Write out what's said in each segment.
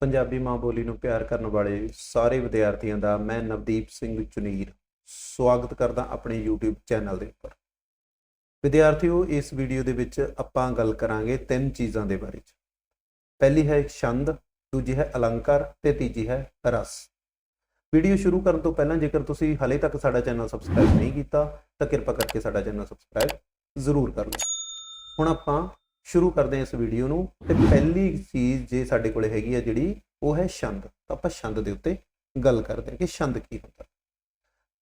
ਪੰਜਾਬੀ ਮਾਂ ਬੋਲੀ ਨੂੰ ਪਿਆਰ ਕਰਨ ਵਾਲੇ ਸਾਰੇ ਵਿਦਿਆਰਥੀਆਂ ਦਾ ਮੈਂ ਨਵਦੀਪ ਸਿੰਘ ਚੁਨੀਰ ਸਵਾਗਤ ਕਰਦਾ ਆਪਣੇ YouTube ਚੈਨਲ ਦੇ ਉੱਪਰ। ਵਿਦਿਆਰਥੀਓ, ਇਸ ਵੀਡੀਓ ਦੇ ਵਿੱਚ ਆਪਾਂ ਗੱਲ ਕਰਾਂਗੇ ਤਿੰਨ ਚੀਜ਼ਾਂ ਦੇ ਬਾਰੇ ਚ। ਪਹਿਲੀ ਹੈ ਛੰਦ, ਦੂਜੀ ਹੈ ਅਲੰਕਾਰ ਤੇ ਤੀਜੀ ਹੈ ਰਸ। ਵੀਡੀਓ ਸ਼ੁਰੂ ਕਰਨ ਤੋਂ ਪਹਿਲਾਂ ਜੇਕਰ ਤੁਸੀਂ ਹਾਲੇ ਤੱਕ ਸਾਡਾ ਚੈਨਲ ਸਬਸਕ੍ਰਾਈਬ ਨਹੀਂ ਕੀਤਾ, ਤਾਂ ਕਿਰਪਾ ਕਰਕੇ ਸਾਡਾ ਚੈਨਲ ਸਬਸਕ੍ਰਾਈਬ ਜ਼ਰੂਰ ਕਰ ਲਓ। ਹੁਣ ਆਪਾਂ ਸ਼ੁਰੂ ਕਰਦੇ ਹਾਂ ਇਸ ਵੀਡੀਓ ਨੂੰ ਤੇ ਪਹਿਲੀ ਚੀਜ਼ ਜੇ ਸਾਡੇ ਕੋਲੇ ਹੈਗੀ ਆ ਜਿਹੜੀ, ਉਹ ਹੈ ਛੰਦ। ਤਾਂ ਆਪਾਂ ਛੰਦ ਦੇ ਉੱਤੇ ਗੱਲ ਕਰਦੇ ਹਾਂ ਕਿ ਛੰਦ ਕੀ ਹੁੰਦਾ।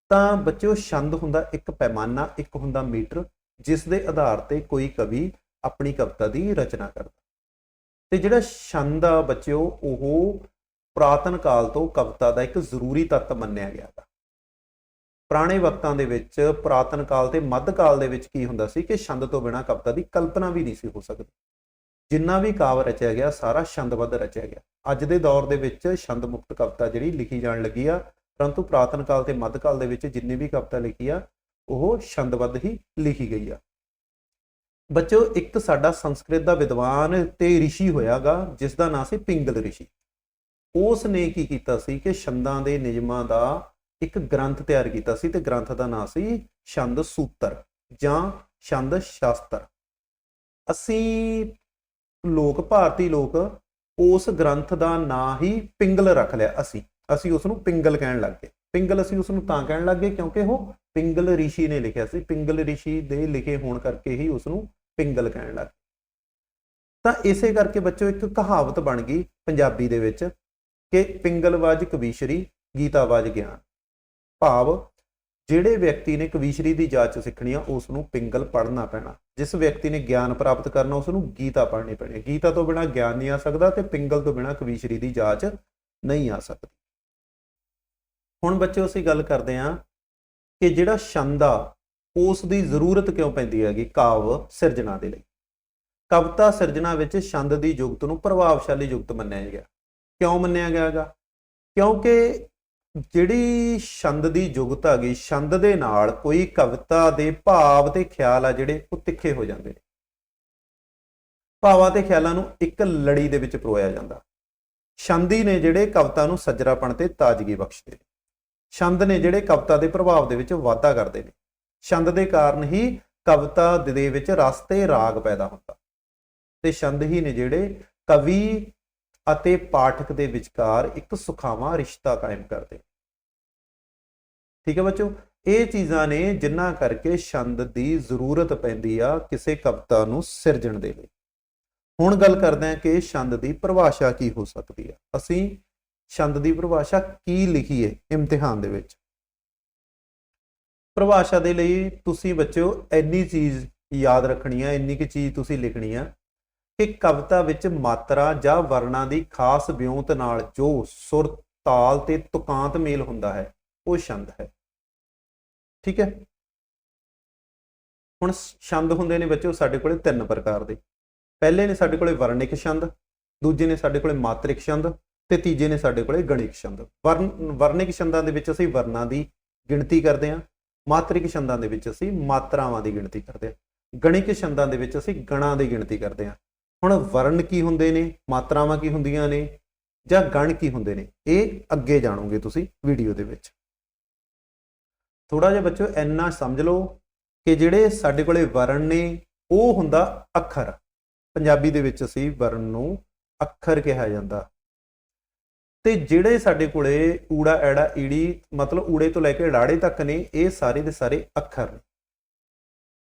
ਤਾਂ ਬੱਚਿਓ, ਛੰਦ ਹੁੰਦਾ ਇੱਕ ਪੈਮਾਨਾ, ਇੱਕ ਹੁੰਦਾ ਮੀਟਰ, ਜਿਸ ਦੇ ਆਧਾਰ ਤੇ ਕੋਈ ਕਵੀ ਆਪਣੀ ਕਵਿਤਾ ਦੀ ਰਚਨਾ ਕਰਦਾ। ਤੇ ਜਿਹੜਾ ਛੰਦ ਆ ਬੱਚਿਓ, ਉਹ ਪ੍ਰਾਤਨ ਕਾਲ ਤੋਂ ਕਵਿਤਾ ਦਾ ਇੱਕ ਜ਼ਰੂਰੀ ਤੱਤ ਮੰਨਿਆ ਗਿਆ ਹੈ ਪੁਰਾਣੇ ਵਕਤਾਂ ਦੇ ਵਿੱਚ ਪ੍ਰਾਤਨ ਕਾਲ ਤੇ ਮੱਧ ਕਾਲ ਦੇ ਵਿੱਚ ਕੀ ਹੁੰਦਾ ਸੀ ਕਿ ਛੰਦ ਤੋਂ ਬਿਨਾਂ ਕਵਿਤਾ ਦੀ ਕਲਪਨਾ ਵੀ ਨਹੀਂ ਸੀ ਹੋ ਸਕਦੀ ਜਿੰਨਾ ਵੀ ਕਾਵ ਰਚਿਆ ਗਿਆ ਸਾਰਾ ਛੰਦਬੱਧ ਰਚਿਆ ਗਿਆ ਅੱਜ ਦੇ ਦੌਰ ਦੇ ਵਿੱਚ ਛੰਦ ਮੁਕਤ ਕਵਿਤਾ ਜਿਹੜੀ ਲਿਖੀ ਜਾਣ ਲੱਗੀ ਆ ਪਰੰਤੂ ਪ੍ਰਾਤਨ ਕਾਲ ਤੇ ਮੱਧ ਕਾਲ ਦੇ ਵਿੱਚ ਜਿੰਨੀ ਵੀ ਕਵਿਤਾ ਲਿਖੀ ਆ ਉਹ ਛੰਦਬੱਧ ਹੀ ਲਿਖੀ ਗਈ ਆ ਬੱਚੋ ਇੱਕ ਸਾਡਾ ਸੰਸਕ੍ਰਿਤ ਦਾ ਵਿਦਵਾਨ ਤੇ ઋષਿ ਹੋਇਆਗਾ ਜਿਸ ਦਾ ਨਾਮ ਸੀ ਪਿੰਗਲ ઋષਿ ਉਸ ਨੇ ਕੀ ਕੀਤਾ ਸੀ ਕਿ ਛੰਦਾਂ ਦੇ ਨਿਯਮਾਂ ਦਾ ਇੱਕ ਗ੍ਰੰਥ ਤਿਆਰ ਕੀਤਾ ਸੀ ਤੇ ਗ੍ਰੰਥ ਦਾ ਨਾਮ ਸੀ ਛੰਦ ਸੂਤਰ ਜਾਂ ਛੰਦ ਸ਼ਾਸਤਰ ਅਸੀਂ ਲੋਕ ਭਾਰਤੀ ਲੋਕ ਉਸ ਗ੍ਰੰਥ ਦਾ ਨਾਂ ਹੀ ਪਿੰਗਲ ਰੱਖ ਲਿਆ ਅਸੀਂ ਅਸੀਂ ਉਸ ਨੂੰ ਪਿੰਗਲ ਕਹਿਣ ਲੱਗ ਗਏ ਪਿੰਗਲ ਅਸੀਂ ਉਸ ਨੂੰ ਤਾਂ ਕਹਿਣ ਲੱਗ ਗਏ ਕਿਉਂਕਿ ਉਹ ਪਿੰਗਲ ઋષਿ ਨੇ ਲਿਖਿਆ ਸੀ ਪਿੰਗਲ ઋષਿ ਦੇ ਲਿਖੇ ਹੋਣ ਕਰਕੇ ਹੀ ਉਸ ਨੂੰ ਪਿੰਗਲ ਕਹਿਣ ਲੱਗ ਗਏ ਤਾਂ ਇਸੇ ਕਰਕੇ ਬੱਚੋ ਇੱਕ ਕਹਾਵਤ ਬਣ ਗਈ ਪੰਜਾਬੀ ਦੇ ਵਿੱਚ ਕਿ ਪਿੰਗਲਵਾਜ ਕਵੀਸ਼ਰੀ ਗੀਤਾਵਾਜ ਗਿਆਨ ਭਾਵ ਜਿਹੜੇ ਵਿਅਕਤੀ ਨੇ ਕਵੀਸ਼ਰੀ ਦੀ ਜਾਚ ਸਿੱਖਣੀ ਆ ਉਸ ਨੂੰ ਪਿੰਗਲ ਪੜ੍ਹਨਾ ਪੈਣਾ। ਜਿਸ ਵਿਅਕਤੀ ਨੇ ਗਿਆਨ ਪ੍ਰਾਪਤ ਕਰਨਾ ਉਸ ਨੂੰ ਗੀਤਾ ਪੜ੍ਹਨੀ ਪੈਣੀ। ਗੀਤਾ ਤੋਂ ਬਿਨਾ ਗਿਆਨ ਨਹੀਂ ਆ ਸਕਦਾ ਤੇ ਪਿੰਗਲ ਤੋਂ ਬਿਨਾ ਕਵੀਸ਼ਰੀ ਦੀ ਜਾਚ ਨਹੀਂ ਆ ਸਕਦੀ। ਹੁਣ ਬੱਚਿਓ ਅਸੀਂ ਗੱਲ ਕਰਦੇ ਹਾਂ ਕਿ ਜਿਹੜਾ ਛੰਦ ਆ ਉਸ ਦੀ ਜ਼ਰੂਰਤ ਕਿਉਂ ਪੈਂਦੀ ਹੈਗੀ? ਕਾਵ ਸਿਰਜਣਾ ਦੇ ਲਈ। ਕਵਿਤਾ ਸਿਰਜਣਾ ਵਿੱਚ ਛੰਦ ਦੀ ਯੁਗਤ ਨੂੰ ਪ੍ਰਭਾਵਸ਼ਾਲੀ ਯੁਗਤ ਮੰਨਿਆ ਗਿਆ। ਕਿਉਂ ਮੰਨਿਆ ਗਿਆ ਹੈਗਾ ਕਿਉਂਕਿ ਜਿਹੜੀ ਛੰਦ ਦੀ ਜੁਗਤ ਆ ਗਈ, ਛੰਦ ਦੇ ਨਾਲ ਕੋਈ ਕਵਿਤਾ ਦੇ ਭਾਵ ਤੇ ਖਿਆਲ ਆ ਜਿਹੜੇ ਉਹ ਤਿੱਖੇ ਹੋ ਜਾਂਦੇ ਨੇ। ਭਾਵਾਂ ਤੇ ਖਿਆਲਾਂ ਨੂੰ ਇੱਕ ਲੜੀ ਦੇ ਵਿੱਚ ਪਰੋਇਆ ਜਾਂਦਾ। ਛੰਦੀ ਨੇ ਜਿਹੜੇ ਕਵਿਤਾ ਨੂੰ ਸੱਜਰਾਪਣ ਤੇ ਤਾਜ਼ਗੀ ਬਖਸ਼ਦੇ ਨੇ। ਛੰਦ ਨੇ ਜਿਹੜੇ ਕਵਿਤਾ ਦੇ ਪ੍ਰਭਾਵ ਦੇ ਵਿੱਚ ਵਾਧਾ ਕਰਦੇ ਨੇ। ਛੰਦ ਦੇ ਕਾਰਨ ਹੀ ਕਵਿਤਾ ਦੇ ਵਿੱਚ ਰਸ ਤੇ ਰਾਗ ਪੈਦਾ ਹੁੰਦਾ। ਤੇ ਛੰਦ ਹੀ ਨੇ ਜਿਹੜੇ ਕਵੀ ਅਤੇ ਪਾਠਕ ਦੇ ਵਿਚਕਾਰ ਇੱਕ ਸੁਖਾਵਾਂ ਰਿਸ਼ਤਾ ਕਾਇਮ ਕਰਦੇ ਠੀਕ ਹੈ ਬੱਚੋ? ਇਹ ਚੀਜ਼ਾਂ ਨੇ ਜਿੰਨਾ ਕਰਕੇ ਛੰਦ ਦੀ ਜ਼ਰੂਰਤ ਪੈਂਦੀ ਆ ਕਿਸੇ ਕਵਿਤਾ ਨੂੰ ਸਿਰਜਣ ਦੇ ਲਈ। ਹੁਣ ਗੱਲ ਕਰਦੇ ਹਾਂ ਕਿ ਛੰਦ ਦੀ ਪਰਿਭਾਸ਼ਾ ਕੀ ਹੋ ਸਕਦੀ ਆ। ਅਸੀਂ ਛੰਦ ਦੀ ਪਰਿਭਾਸ਼ਾ ਕੀ ਲਿਖੀਏ ਇਮਤਿਹਾਨ ਦੇ ਵਿੱਚ? ਪਰਿਭਾਸ਼ਾ ਦੇ ਲਈ ਤੁਸੀਂ ਬੱਚਿਓ ਇੰਨੀ ਚੀਜ਼ ਯਾਦ ਰੱਖਣੀ ਆ, ਇੰਨੀ ਕਿ ਚੀਜ਼ ਤੁਸੀਂ ਲਿਖਣੀ ਆ ਕਿ ਕਵਿਤਾ ਵਿੱਚ ਮਾਤਰਾ ਜਾਂ ਵਰਣਾਂ ਦੀ ਖਾਸ ਵਿਉਂਤ ਨਾਲ ਜੋ ਸੁਰ, ਤਾਲ ਤੇ ਤੁਕਾਂਤ ਮੇਲ ਹੁੰਦਾ ਹੈ, ਉਹ ਛੰਦ ਹੈ। ਠੀਕ ਹੈ? ਹੁਣ ਛੰਦ ਹੁੰਦੇ ਨੇ ਬੱਚਿਓ ਸਾਡੇ ਕੋਲੇ ਤਿੰਨ ਪ੍ਰਕਾਰ ਦੇ। ਪਹਿਲੇ ਨੇ ਸਾਡੇ ਕੋਲੇ ਵਰਣਿਕ ਛੰਦ, ਦੂਜੇ ਨੇ ਸਾਡੇ ਕੋਲੇ ਮਾਤ੍ਰਿਕ ਛੰਦ ਤੇ ਤੀਜੇ ਨੇ ਸਾਡੇ ਕੋਲੇ ਗਣਿਕ ਛੰਦ। ਵਰਨ, ਵਰਣਿਕ ਛੰਦਾਂ ਦੇ ਵਿੱਚ ਅਸੀਂ ਵਰਣਾਂ ਦੀ ਗਿਣਤੀ ਕਰਦੇ ਹਾਂ, ਮਾਤ੍ਰਿਕ ਛੰਦਾਂ ਦੇ ਵਿੱਚ ਅਸੀਂ ਮਾਤਰਾਵਾਂ ਦੀ ਗਿਣਤੀ ਕਰਦੇ ਹਾਂ, ਗਣਿਕ ਛੰਦਾਂ ਦੇ ਵਿੱਚ ਅਸੀਂ ਗਣਾਂ ਦੀ ਗਿਣਤੀ ਕਰਦੇ ਹਾਂ। ਹੁਣ ਵਰਣ ਕੀ ਹੁੰਦੇ ਨੇ, ਮਾਤਰਾਵਾਂ ਕੀ ਹੁੰਦੀਆਂ ਨੇ ਜਾਂ ਗਣ ਕੀ ਹੁੰਦੇ ਨੇ, ਇਹ ਅੱਗੇ ਜਾਣੋਗੇ ਤੁਸੀਂ ਵੀਡੀਓ ਦੇ ਵਿੱਚ। ਥੋੜਾ ਜਿਹਾ ਬੱਚੋ ਇੰਨਾ ਸਮਝ ਲਓ ਕਿ ਜਿਹੜੇ ਸਾਡੇ ਕੋਲੇ ਵਰਣ ਨੇ, ਉਹ ਹੁੰਦਾ ਅੱਖਰ। ਪੰਜਾਬੀ ਦੇ ਵਿੱਚ ਅਸੀਂ ਵਰਣ ਨੂੰ ਅੱਖਰ ਕਿਹਾ ਜਾਂਦਾ। ਤੇ ਜਿਹੜੇ ਸਾਡੇ ਕੋਲੇ ਊੜਾ, ਐੜਾ, ਈੜੀ, ਮਤਲਬ ਊੜੇ ਤੋਂ ਲੈ ਕੇ ੜਾੜੇ ਤੱਕ ਨੇ, ਇਹ ਸਾਰੇ ਦੇ ਸਾਰੇ ਅੱਖਰ ਨੇ।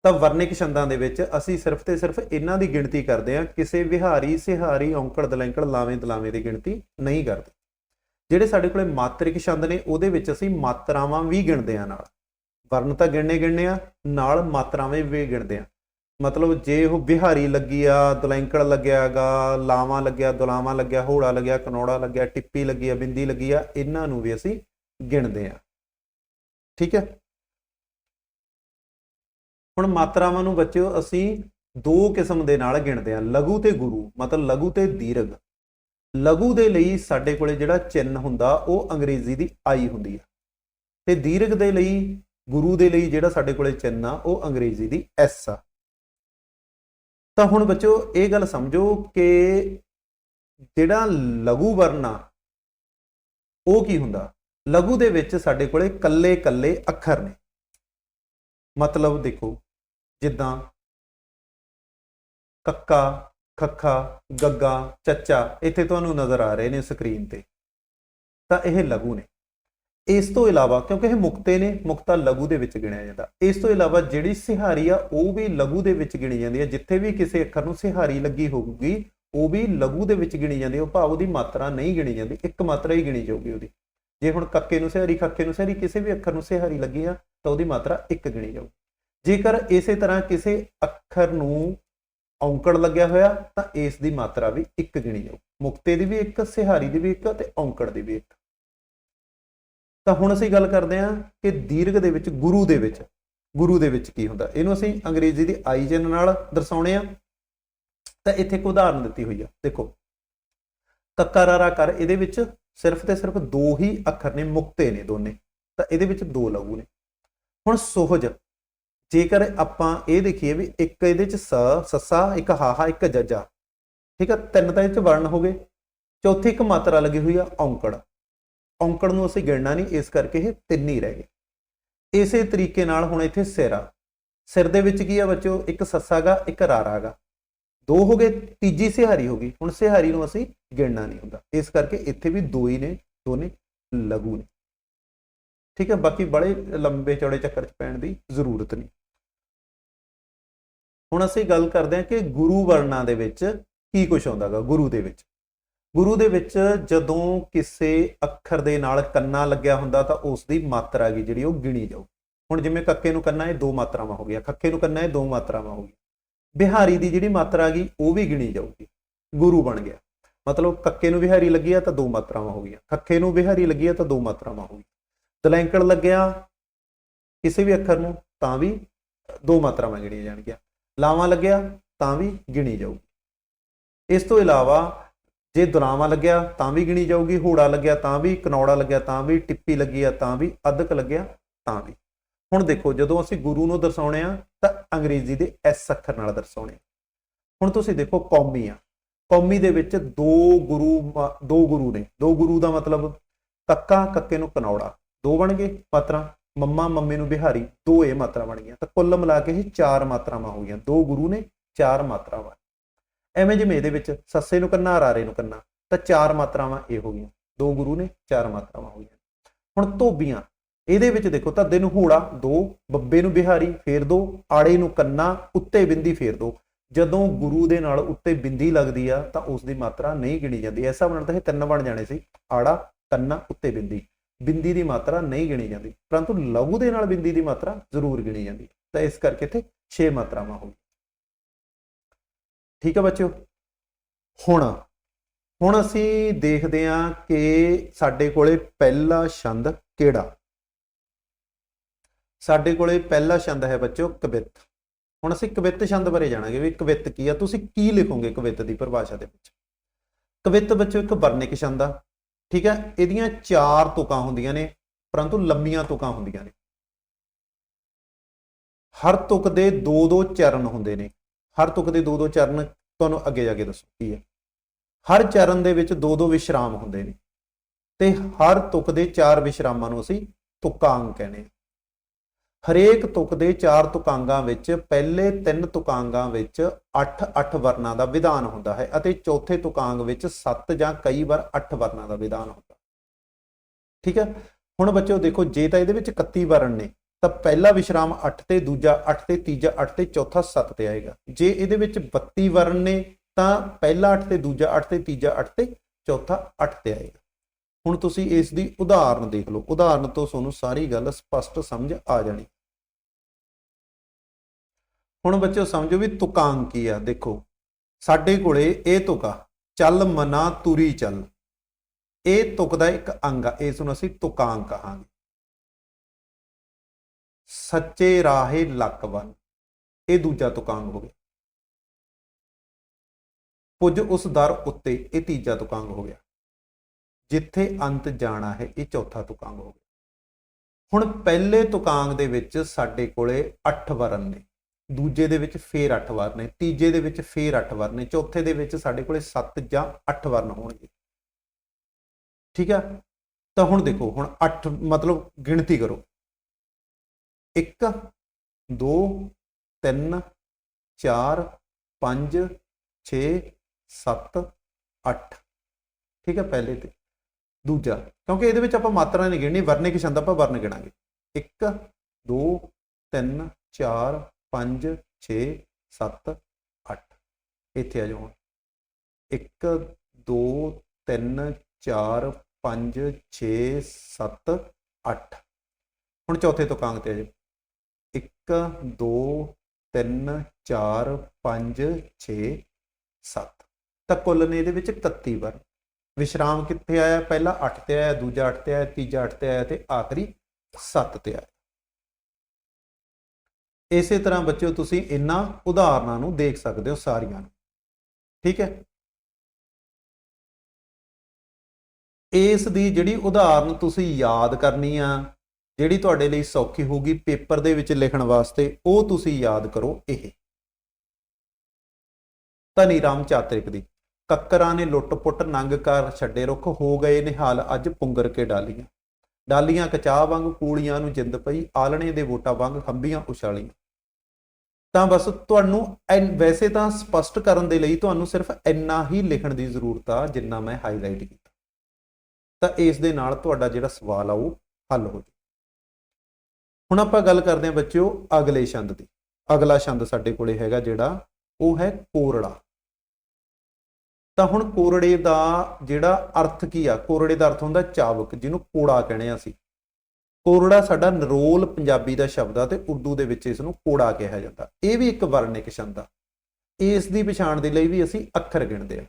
ਤਾਂ ਵਰਣਿਕ ਛੰਦਾਂ ਦੇ ਵਿੱਚ ਅਸੀਂ ਸਿਰਫ ਤੇ ਸਿਰਫ ਇਹਨਾਂ ਦੀ ਗਿਣਤੀ ਕਰਦੇ ਹਾਂ, ਕਿਸੇ ਵਿਹਾਰੀ, ਸਿਹਾਰੀ, ਔਂਕੜ, ਦਲੈਂਕੜ, ਲਾਵੇਂ, ਦਲਾਵੇਂ ਦੀ ਗਿਣਤੀ ਨਹੀਂ ਕਰਦੇ। ਜਿਹੜੇ ਸਾਡੇ ਕੋਲੇ ਮਾਤਰਿਕ ਛੰਦ ਨੇ, ਉਹਦੇ ਵਿੱਚ ਅਸੀਂ ਮਾਤਰਾਵਾਂ ਵੀ ਗਿਣਦੇ ਆ ਨਾਲ। ਵਰਨ ਤਾਂ ਗਿਣਨੇ ਗਿਣਨੇ ਆ, ਨਾਲ ਮਾਤਰਾਵੇਂ ਵੀ ਗਿਣਦੇ ਆ ਮਤਲਬ ਜੇ ਉਹ ਬਿਹਾਰੀ ਲੱਗੀ ਆ, ਦਲੈਂਕੜ ਲੱਗਿਆਗਾ ਲਾਵਾਂ ਲੱਗਿਆ, ਦੁਲਾਵਾਂ ਲੱਗਿਆ ਹੋੜਾ ਲੱਗਿਆ, ਕਨੌੜਾ ਲੱਗਿਆ, ਟਿੱਪੀ ਲੱਗੀ ਆ, ਬਿੰਦੀ ਲੱਗੀ ਆ, ਇਹਨਾਂ ਨੂੰ ਵੀ ਅਸੀਂ ਗਿਣਦੇ ਆ ਠੀਕ ਹੈ? ਹੁਣ ਮਾਤਰਾਵਾਂ ਨੂੰ ਬੱਚਿਓ, ਅਸੀਂ ਦੋ ਕਿਸਮ ਦੇ ਨਾਲ ਗਿਣਦੇ ਆ ਲਘੂ ਤੇ ਗੁਰੂ, ਮਤਲਬ ਲਘੂ ਤੇ ਦੀਰਘ। ਲਘੂ ਦੇ ਲਈ ਸਾਡੇ ਕੋਲੇ ਜਿਹੜਾ ਚਿੰਨ ਹੁੰਦਾ, ਉਹ ਅੰਗਰੇਜ਼ੀ ਦੀ ਆਈ ਹੁੰਦੀ ਆ। ਤੇ ਦੀਰਘ ਦੇ ਲਈ, ਗੁਰੂ ਦੇ ਲਈ ਜਿਹੜਾ ਸਾਡੇ ਕੋਲੇ ਚਿੰਨ ਆ, ਉਹ ਅੰਗਰੇਜ਼ੀ ਦੀ ਐਸ ਆ। ਤਾਂ ਹੁਣ ਬੱਚੋ ਇਹ ਗੱਲ ਸਮਝੋ ਕਿ ਜਿਹੜਾ ਲਘੂ ਵਰਨ ਆ, ਉਹ ਕੀ ਹੁੰਦਾ? ਲਘੂ ਦੇ ਵਿੱਚ ਸਾਡੇ ਕੋਲੇ ਕੱਲੇ ਕੱਲੇ ਅੱਖਰ ਨੇ। ਮਤਲਬ ਦੇਖੋ, ਜਿੱਦਾਂ ਕੱਕਾ ਖੱਖਾ, ਗੱਗਾ, ਚੱਚਾ ਇੱਥੇ ਤੁਹਾਨੂੰ ਨਜ਼ਰ ਆ ਰਹੇ ਨੇ ਸਕਰੀਨ ਤੇ। ਤਾਂ ਇਹ ਲਘੂ ਨੇ। ਇਸ ਤੋਂ ਇਲਾਵਾ ਕਿਉਂਕਿ ਇਹ ਮੁਕਤੇ ਨੇ, ਮੁਕਤਾ ਲਘੂ ਦੇ ਵਿੱਚ ਗਿਣਿਆ ਜਾਂਦਾ। ਇਸ ਤੋਂ ਇਲਾਵਾ ਜਿਹੜੀ ਸਿਹਾਰੀ ਆ, ਉਹ ਵੀ ਲਘੂ ਦੇ ਵਿੱਚ ਗਿਣੀ ਜਾਂਦੀ ਹੈ। ਜਿੱਥੇ ਵੀ ਕਿਸੇ ਅੱਖਰ ਨੂੰ ਸਿਹਾਰੀ ਲੱਗੀ ਹੋਊਗੀ, ਉਹ ਵੀ ਲਘੂ ਦੇ ਵਿੱਚ ਗਿਣੀ ਜਾਂਦੀ ਹੈ। ਉਹ ਭਾਵ ਉਹਦੀ ਮਾਤਰਾ ਨਹੀਂ ਗਿਣੀ ਜਾਂਦੀ, ਇੱਕ ਮਾਤਰਾ ਹੀ ਗਿਣੀ ਜਾਊਗੀ ਉਹਦੀ। ਜੇ ਹੁਣ ਕੱਕੇ ਨੂੰ ਸਿਹਾਰੀ, ਖੱਕੇ ਨੂੰ ਸਿਹਾਰੀ, ਕਿਸੇ ਵੀ ਅੱਖਰ ਨੂੰ ਸਿਹਾਰੀ ਲੱਗੀ ਆ, ਤਾਂ ਉਹਦੀ ਮਾਤਰਾ ਇੱਕ ਗਿਣੀ ਜਾਊਗੀ। ਜੇਕਰ ਇਸੇ ਤਰ੍ਹਾਂ ਕਿਸੇ ਅੱਖਰ ਨੂੰ ਔਂਕੜ ਲੱਗਿਆ ਹੋਇਆ, ਤਾਂ ਇਸ ਦੀ ਮਾਤਰਾ ਵੀ ਇੱਕ ਗਿਣੀ ਜਾਊ। ਮੁਕਤੇ ਦੀ ਵੀ ਇੱਕ, ਸਿਹਾਰੀ ਦੀ ਵੀ ਇੱਕ ਤੇ ਔਂਕੜ ਦੀ ਵੀ ਇੱਕ। ਤਾਂ ਹੁਣ ਅਸੀਂ ਗੱਲ ਕਰਦੇ ਹਾਂ ਕਿ ਦੀਰਘ ਦੇ ਵਿੱਚ ਗੁਰੂ ਦੇ ਵਿੱਚ, ਗੁਰੂ ਦੇ ਵਿੱਚ ਕੀ ਹੁੰਦਾ। ਇਹਨੂੰ ਅਸੀਂ ਅੰਗਰੇਜ਼ੀ ਦੀ ਆਈ ਚਿੰਨ ਨਾਲ ਦਰਸਾਉਣੇ ਆ ਤਾਂ ਇੱਥੇ ਇੱਕ ਉਦਾਹਰਨ ਦਿੱਤੀ ਹੋਈ ਆ। ਦੇਖੋ, ਕੱਕਾ ਰਾਰਾ ਕਰ, ਇਹਦੇ ਵਿੱਚ ਸਿਰਫ ਤੇ ਸਿਰਫ ਦੋ ਹੀ ਅੱਖਰ ਨੇ, ਮੁਕਤੇ ਨੇ ਦੋਨੇ। ਤਾਂ ਇਹਦੇ ਵਿੱਚ ਦੋ ਲਘੂ ਨੇ। ਹੁਣ ਸੁਹਜ ਜੇਕਰ ਆਪਾਂ ਇਹ ਦੇਖੀਏ ਵੀ ਇੱਕ ਇਹਦੇ ਚ ਸ, ਸੱਸਾ, ਇੱਕ ਹਾਹਾ, ਇੱਕ ਜੱਜਾ। ਠੀਕ ਆ? ਤਿੰਨ ਤਾਂ ਇਹ ਚ ਵਰਣ ਹੋ ਗਏ। ਚੌਥੀ ਇੱਕ ਮਾਤਰਾ ਲੱਗੀ ਹੋਈ ਆ, ਔਂਕੜ। ਔਂਕੜ ਨੂੰ ਅਸੀਂ ਗਿਣਨਾ ਨਹੀਂ, ਇਸ ਕਰਕੇ ਇਹ ਤਿੰਨ ਹੀ ਰਹਿ ਗਏ। ਇਸੇ ਤਰੀਕੇ ਨਾਲ ਹੁਣ ਇੱਥੇ ਸਿਰ ਆ। ਸਿਰ ਦੇ ਵਿੱਚ ਕੀ ਆ ਬੱਚੋ ਇੱਕ ਸੱਸਾ ਗਾ, ਇੱਕ ਰਾਰਾ ਗਾ। ਦੋ ਹੋ ਗਏ, ਤੀਜੀ ਸਿਹਾਰੀ ਹੋ ਗਈ। ਹੁਣ ਸਿਹਾਰੀ ਨੂੰ ਅਸੀਂ ਗਿਣਨਾ ਨਹੀਂ ਹੁੰਦਾ। ਇਸ ਕਰਕੇ ਇੱਥੇ ਵੀ ਦੋ ਹੀ ਨੇ ਦੋਨੇ ਲਘੂ ਨੇ। ਠੀਕ ਹੈ ਬਾਕੀ ਬੜੇ ਲੰਬੇ ਚੌੜੇ ਚੱਕਰ ਚ ਪੈਣ ਦੀ ਜ਼ਰੂਰਤ ਨਹੀਂ। ਹੁਣ ਅਸੀਂ ਗੱਲ ਕਰਦੇ ਹਾਂ ਕਿ ਗੁਰੂ ਵਰਣਾਂ ਦੇ ਵਿੱਚ ਕੀ ਕੁਝ ਆਉਂਦਾਗਾ, ਗੁਰੂ ਦੇ ਵਿੱਚ। ਗੁਰੂ ਦੇ ਵਿੱਚ ਜਦੋਂ ਕਿਸੇ ਅੱਖਰ ਦੇ ਨਾਲ ਕੰਨਾ ਲੱਗਿਆ ਹੁੰਦਾ ਤਾਂ ਉਸ ਦੀ ਮਾਤਰਾ ਗਈ ਜਿਹੜੀ ਉਹ ਗਿਣੀ ਜਾਊ। ਹੁਣ ਜਿਵੇਂ ਕੱਕੇ ਨੂੰ ਕੰਨਾ ਇਹ ਦੋ ਮਾਤਰਾਵਾਂ ਹੋ ਗਈਆਂ, ਖੱਕੇ ਨੂੰ ਕੰਨਾ ਇਹ ਦੋ ਮਾਤਰਾਵਾਂ ਹੋ ਗਈਆਂ। ਬਿਹਾਰੀ ਦੀ ਜਿਹੜੀ ਮਾਤਰਾ ਗਈ ਉਹ ਵੀ ਗਿਣੀ ਜਾਊਗੀ, ਗੁਰੂ ਬਣ ਗਿਆ। ਮਤਲਬ ਕੱਕੇ ਨੂੰ ਬਿਹਾਰੀ ਲੱਗੀ ਆ ਤਾਂ ਦੋ ਮਾਤਰਾਵਾਂ ਹੋ ਗਈਆਂ, ਖੱਕੇ ਨੂੰ ਬਿਹਾਰੀ ਲੱਗੀ ਆ ਤਾਂ ਦੋ ਮਾਤਰਾਵਾਂ ਹੋ ਗਈਆਂ। ਦਲੈਂਕੜ ਲੱਗਿਆ ਕਿਸੇ ਵੀ ਅੱਖਰ ਨੂੰ ਤਾਂ ਵੀ ਦੋ ਮਾਤਰਾਵਾਂ ਗਿਣੀਆਂ ਜਾਣਗੀਆਂ। ਲਾਵਾਂ ਲੱਗਿਆ ਤਾਂ ਵੀ ਗਿਣੀ ਜਾਊਗੀ। ਇਸ ਤੋਂ ਇਲਾਵਾ ਜੇ ਦੁਰਾਵਾਂ ਲੱਗਿਆ ਤਾਂ ਵੀ ਗਿਣੀ ਜਾਊਗੀ, ਹੋੜਾ ਲੱਗਿਆ ਤਾਂ ਵੀ, ਕਨੌੜਾ ਲੱਗਿਆ ਤਾਂ ਵੀ, ਟਿੱਪੀ ਲੱਗੀ ਆ ਤਾਂ ਵੀ ਅਧਕ ਲੱਗਿਆ ਤਾਂ ਵੀ। ਹੁਣ ਦੇਖੋ, ਜਦੋਂ ਅਸੀਂ ਗੁਰੂ ਨੂੰ ਦਰਸਾਉਣੇ ਆ, ਤਾਂ ਅੰਗਰੇਜ਼ੀ ਦੇ ਐਸ ਅੱਖਰ ਨਾਲ ਦਰਸਾਉਣੇ ਹੁਣ ਤੁਸੀਂ ਦੇਖੋ, ਕੌਮੀ ਆ। ਕੌਮੀ ਦੇ ਵਿੱਚ ਦੋ ਗੁਰੂ ਮਾ- ਦੋ ਗੁਰੂ ਨੇ। ਦੋ ਗੁਰੂ ਦਾ ਮਤਲਬ ਕੱਕਾ, ਕੱਕੇ ਨੂੰ ਕਨੌੜਾ। ਦੋ ਬਣ ਗਏ ਮਾਤਰਾ ਮੰਮਾ ਮੰਮੇ ਨੂੰ ਬਿਹਾਰੀ ਦੋ ਇਹ ਮਾਤਰਾ ਬਣ ਗਈਆਂ ਤਾਂ ਕੁੱਲ ਮਿਲਾ ਕੇ ਇਹ ਚਾਰ ਮਾਤਰਾਵਾਂ ਹੋ ਗਈਆਂ। ਦੋ ਗੁਰੂ ਨੇ ਚਾਰ ਮਾਤਰਾਵਾਂ। ਐਵੇਂ ਜਿਵੇਂ ਇਹਦੇ ਵਿੱਚ ਸੱਸੇ ਨੂੰ ਕੰਨਾ, ਰਾਰੇ ਨੂੰ ਕੰਨਾ, ਤਾਂ ਚਾਰ ਮਾਤਰਾਵਾਂ ਇਹ ਹੋ ਗਈਆਂ। ਦੋ ਗੁਰੂ ਨੇ ਚਾਰ ਮਾਤਰਾਵਾਂ ਹੋ ਗਈਆਂ। ਹੁਣ ਧੋਬੀਆਂ। ਇਹਦੇ ਵਿੱਚ ਦੇਖੋ ਧੱਦੇ ਨੂੰ ਹੂੜਾ ਦੋ, ਬੱਬੇ ਨੂੰ ਬਿਹਾਰੀ ਫੇਰ ਦੋ, ਆੜੇ ਨੂੰ ਕੰਨਾ, ਉੱਤੇ ਬਿੰਦੀ ਫੇਰ ਦੋ। ਜਦੋਂ ਗੁਰੂ ਦੇ ਨਾਲ ਉੱਤੇ ਬਿੰਦੀ ਲੱਗਦੀ ਆ, ਤਾਂ ਉਸ ਦੀ ਮਾਤਰਾ ਨਹੀਂ ਗਿਣੀ ਜਾਂਦੀ। ਐਸਾ ਬਣਨ ਤਾਂ ਇਹ ਤਿੰਨ ਬਣ ਜਾਣੇ ਸੀ। ਆੜਾ, ਕੰਨਾ, ਉੱਤੇ ਬਿੰਦੀ। ਬਿੰਦੀ ਦੀ ਮਾਤਰਾ ਨਹੀਂ ਗਿਣੀ ਜਾਂਦੀ। ਪਰੰਤੂ ਲਘੂ ਦੇ ਨਾਲ ਬਿੰਦੀ ਦੀ ਮਾਤਰਾ ਜ਼ਰੂਰ ਗਿਣੀ ਜਾਂਦੀ। ਤਾਂ ਇਸ ਕਰਕੇ ਇੱਥੇ 6 ਮਾਤਰਾਵਾਂ ਹੋ ਗਈਆਂ। ਠੀਕ ਹੈ ਬੱਚਿਓ? ਹੁਣ ਹੁਣ ਅਸੀਂ ਦੇਖਦੇ ਹਾਂ ਕਿ ਸਾਡੇ ਕੋਲੇ ਪਹਿਲਾ ਛੰਦ ਕਿਹੜਾ? ਸਾਡੇ ਕੋਲੇ ਪਹਿਲਾ ਛੰਦ ਹੈ ਬੱਚਿਓ ਕਵਿਤ। ਹੁਣ ਅਸੀਂ ਕਵਿਤ ਛੰਦ ਬਾਰੇ ਜਾਣਾਂਗੇ ਵੀ ਕਵਿਤ ਕੀ ਆ। ਤੁਸੀਂ ਕੀ ਲਿਖੋਗੇ ਕਵਿਤ ਦੀ ਪਰਿਭਾਸ਼ਾ ਦੇ ਵਿੱਚ? ਕਵਿਤ ਬੱਚਿਓ ਇੱਕ ਵਰਣਿਕ ਛੰਦ ਆ। ਠੀਕ ਹੈ? ਇਹਦੀਆਂ ਚਾਰ ਤੁਕਾਂ ਹੁੰਦੀਆਂ ਨੇ, ਪਰੰਤੂ ਲੰਮੀਆਂ ਤੁਕਾਂ ਹੁੰਦੀਆਂ ਨੇ। ਹਰ ਤੁਕ ਦੇ ਦੋ ਦੋ ਚਰਨ ਹੁੰਦੇ ਨੇ। ਹਰ ਤੁਕ ਦੇ ਦੋ ਦੋ ਚਰਨ ਤੁਹਾਨੂੰ ਅੱਗੇ ਜਾ ਕੇ ਦੱਸੋ, ਕੀ ਹੈ? ਹਰ ਚਰਨ ਦੇ ਵਿੱਚ ਦੋ ਦੋ ਵਿਸ਼ਰਾਮ ਹੁੰਦੇ ਨੇ। ਤੇ ਹਰ ਤੁਕ ਦੇ ਚਾਰ ਵਿਸ਼ਰਾਮਾਂ ਨੂੰ ਅਸੀਂ ਤੁਕਾਂਗ ਕਹਿੰਦੇ ਹਾਂ। ਹਰੇਕ ਤੁਕ ਦੇ ਚਾਰ ਤੁਕਾਂਗਾਂ ਵਿੱਚ ਪਹਿਲੇ ਤਿੰਨ ਤੁਕਾਂਗਾਂ ਵਿੱਚ 8-8 ਵਰਨਾਂ ਦਾ ਵਿਧਾਨ ਹੁੰਦਾ ਹੈ ਅਤੇ ਚੌਥੇ ਤੁਕਾਂਗ ਵਿੱਚ 7 ਜਾਂ ਕਈ ਵਾਰ 8 ਵਰਨਾਂ ਦਾ ਵਿਧਾਨ ਹੁੰਦਾ। ਠੀਕ ਹੈ? ਹੁਣ ਬੱਚਿਓ ਦੇਖੋ, ਜੇ ਤਾਂ ਇਹਦੇ ਵਿੱਚ 31 ਵਰਣ ਨੇ, ਤਾਂ ਪਹਿਲਾ ਵਿਸ਼ਰਾਮ 8 ਤੇ ਦੂਜਾ 8 ਤੇ ਤੀਜਾ 8 ਤੇ ਚੌਥਾ 7 ਤੇ ਆਏਗਾ। ਜੇ ਇਹਦੇ ਵਿੱਚ 32 ਵਰਣ ਨੇ, ਤਾਂ ਪਹਿਲਾ 8 ਤੇ ਦੂਜਾ 8 ਤੇ ਤੀਜਾ 8 ਤੇ ਚੌਥਾ 8 ਤੇ ਆਏਗਾ। ਹੁਣ ਤੁਸੀਂ ਇਸ ਦੀ ਉਦਾਹਰਨ ਦੇਖ ਲਓ। ਉਦਾਹਰਨ ਤੋਂ ਤੁਹਾਨੂੰ ਸਾਰੀ ਗੱਲ ਸਪਸ਼ਟ ਸਮਝ ਆ ਜਾਣੀ। ਹੁਣ ਬੱਚਿਓ ਸਮਝੋ ਵੀ ਤੁਕਾਂਕ ਕੀ ਆ। ਦੇਖੋ, ਸਾਡੇ ਕੋਲੇ ਇਹ ਤੁਕਾ, ਚੱਲ ਮਨਾ ਤੁਰੀ ਚੱਲ। ਇਹ ਤੁਕ ਦਾ ਇੱਕ ਅੰਗ ਆ, ਇਸ ਨੂੰ ਅਸੀਂ ਤੁਕਾਂਕ ਕਹਾਂਗੇ। ਸੱਚੇ ਰਾਹੇ ਲੱਕ ਵੱਲ, ਇਹ ਦੂਜਾ ਤੁਕਾਂਗ ਹੋ ਗਿਆ। ਪੁੱਜ ਉਸ ਦਰ ਉੱਤੇ, ਇਹ ਤੀਜਾ ਤੁਕਾਂਗ ਹੋ ਗਿਆ। ਜਿੱਥੇ ਅੰਤ ਜਾਣਾ ਹੈ, ਇਹ ਚੌਥਾ ਤੁਕਾਂਗ ਹੋ ਗਿਆ। ਹੁਣ ਪਹਿਲੇ ਤੁਕਾਂਗ ਦੇ ਵਿੱਚ ਸਾਡੇ ਕੋਲੇ 8 ਵਰਨ ਨੇ। ਦੂਜੇ ਦੇ ਵਿੱਚ ਫੇਰ 8 ਵਰਨ ਨੇ। ਤੀਜੇ ਦੇ ਵਿੱਚ ਫੇਰ 8 ਵਰਨ ਨੇ। ਚੌਥੇ ਦੇ ਵਿੱਚ ਸਾਡੇ ਕੋਲੇ 7 ਜਾਂ 8 ਵਰਨ ਹੋਣਗੇ। ਠੀਕ ਆ? ਤਾਂ ਹੁਣ ਦੇਖੋ, ਹੁਣ 8 ਮਤਲਬ ਗਿਣਤੀ ਕਰੋ। 1 2 3 4 5 6 7 8 ਠੀਕ ਹੈ ਪਹਿਲੇ ਤੇ। ਦੂਜਾ, ਕਿਉਂਕਿ ਇਹਦੇ ਵਿੱਚ ਆਪਾਂ ਮਾਤਰਾ ਨਹੀਂ ਗਿਣਨੀ ਵਰਨੇ ਛੰਦ ਆਪਾਂ ਵਰਨ ਗਿਣਾਂਗੇ। 1 2 3 4 5 6 7 8 ਇੱਥੇ ਆ ਜਾਓ 1 2 3 4 5 6 7 8 ਹੁਣ ਚੌਥੇ ਤੋਂ ਕਾਂਗ ਤੇ ਆ ਜਾਓ। 1 2 3 4 5 6 7 ਤਾਂ ਕੁੱਲ ਨੇ ਇਹਦੇ ਵਿੱਚ 31 ਵਰਨ ਵਿਸ਼ਰਾਮ ਕਿੱਥੇ ਆਇਆ? ਪਹਿਲਾ 8 ਤੇ ਆਇਆ, ਦੂਜਾ 8 ਤੇ ਆਇਆ, ਤੀਜਾ 8 ਤੇ ਆਇਆ ਤੇ ਆਖਰੀ 7 ਤੇ ਆਇਆ। ਇਸੇ ਤਰ੍ਹਾਂ ਬੱਚਿਓ, ਤੁਸੀਂ ਇਹਨਾਂ ਉਦਾਹਰਨਾਂ ਨੂੰ ਦੇਖ ਸਕਦੇ ਹੋ ਸਾਰੀਆਂ ਨੂੰ। ਠੀਕ ਹੈ? ਇਸ ਦੀ ਜਿਹੜੀ ਉਦਾਹਰਨ ਤੁਸੀਂ ਯਾਦ ਕਰਨੀ ਆ, ਜਿਹੜੀ ਤੁਹਾਡੇ ਲਈ ਸੌਖੀ ਹੋਊਗੀ ਪੇਪਰ ਦੇ ਵਿੱਚ ਲਿਖਣ ਵਾਸਤੇ, ਉਹ ਤੁਸੀਂ ਯਾਦ ਕਰੋ ਇਹ। ਧਨੀ ਰਾਮ ਚਾਤਰਿਕ ਦੀ। ਕੱਕਰਾਂ ਨੇ ਲੁੱਟ-ਪੁੱਟ ਨੰਗ ਕਰ ਛੱਡੇ ਰੁੱਖ ਹੋ ਗਏ ਨਿਹਾਲ ਅੱਜ ਪੁੰਗਰ ਕੇ ਡਾਲੀਆਂ। ਡਾਲੀਆਂ ਕਚਾ ਵਾਂਗ ਕੂਲੀਆਂ ਨੂੰ ਜਿੰਦ ਪਈ ਆਲਣੇ ਦੇ ਵੋਟਾਂ ਵਾਂਗ ਖੰਭੀਆਂ ਉਛਾਲੀਆਂ। ਤਾਂ ਬਸ ਤੁਹਾਨੂੰ ਐਨ- ਵੈਸੇ ਤਾਂ ਸਪਸ਼ਟ ਕਰਨ ਦੇ ਲਈ ਤੁਹਾਨੂੰ ਸਿਰਫ ਇੰਨਾ ਹੀ ਲਿਖਣ ਦੀ ਜ਼ਰੂਰਤ ਆ ਜਿੰਨਾ ਮੈਂ ਹਾਈਲਾਈਟ ਕੀਤਾ। ਤਾਂ ਇਸ ਦੇ ਨਾਲ ਤੁਹਾਡਾ ਜਿਹੜਾ ਸਵਾਲ ਆ ਉਹ ਹੱਲ ਹੋ ਜਾਊ। ਹੁਣ ਆਪਾਂ ਗੱਲ ਕਰਦੇ ਹਾਂ ਬੱਚਿਓ ਅਗਲੇ ਛੰਦ ਦੀ। ਅਗਲਾ ਛੰਦ ਸਾਡੇ ਕੋਲੇ ਹੈਗਾ ਜਿਹੜਾ ਉਹ ਹੈ ਕੋਰੜਾ। ਤਾਂ ਹੁਣ ਕੋਰੜੇ ਦਾ ਜਿਹੜਾ ਅਰਥ ਕੀ ਆ? ਕੋਰੜੇ ਦਾ ਅਰਥ ਹੁੰਦਾ ਚਾਬਕ ਜਿਹਨੂੰ ਕੋੜਾ ਕਹਿੰਦੇ ਆ ਅਸੀਂ। ਕੋਰੜਾ ਸਾਡਾ ਨਰੋਲ ਪੰਜਾਬੀ ਦਾ ਸ਼ਬਦ ਆ ਤੇ ਉਰਦੂ ਦੇ ਵਿੱਚ ਇਸ ਨੂੰ ਕੋੜਾ ਕਿਹਾ ਜਾਂਦਾ। ਇਹ ਵੀ ਇੱਕ ਵਰਣਿਕ ਛੰਦ ਆ। ਇਸ ਦੀ ਪਛਾਣ ਦੇ ਲਈ ਵੀ ਅਸੀਂ ਅੱਖਰ ਗਿਣਦੇ ਆ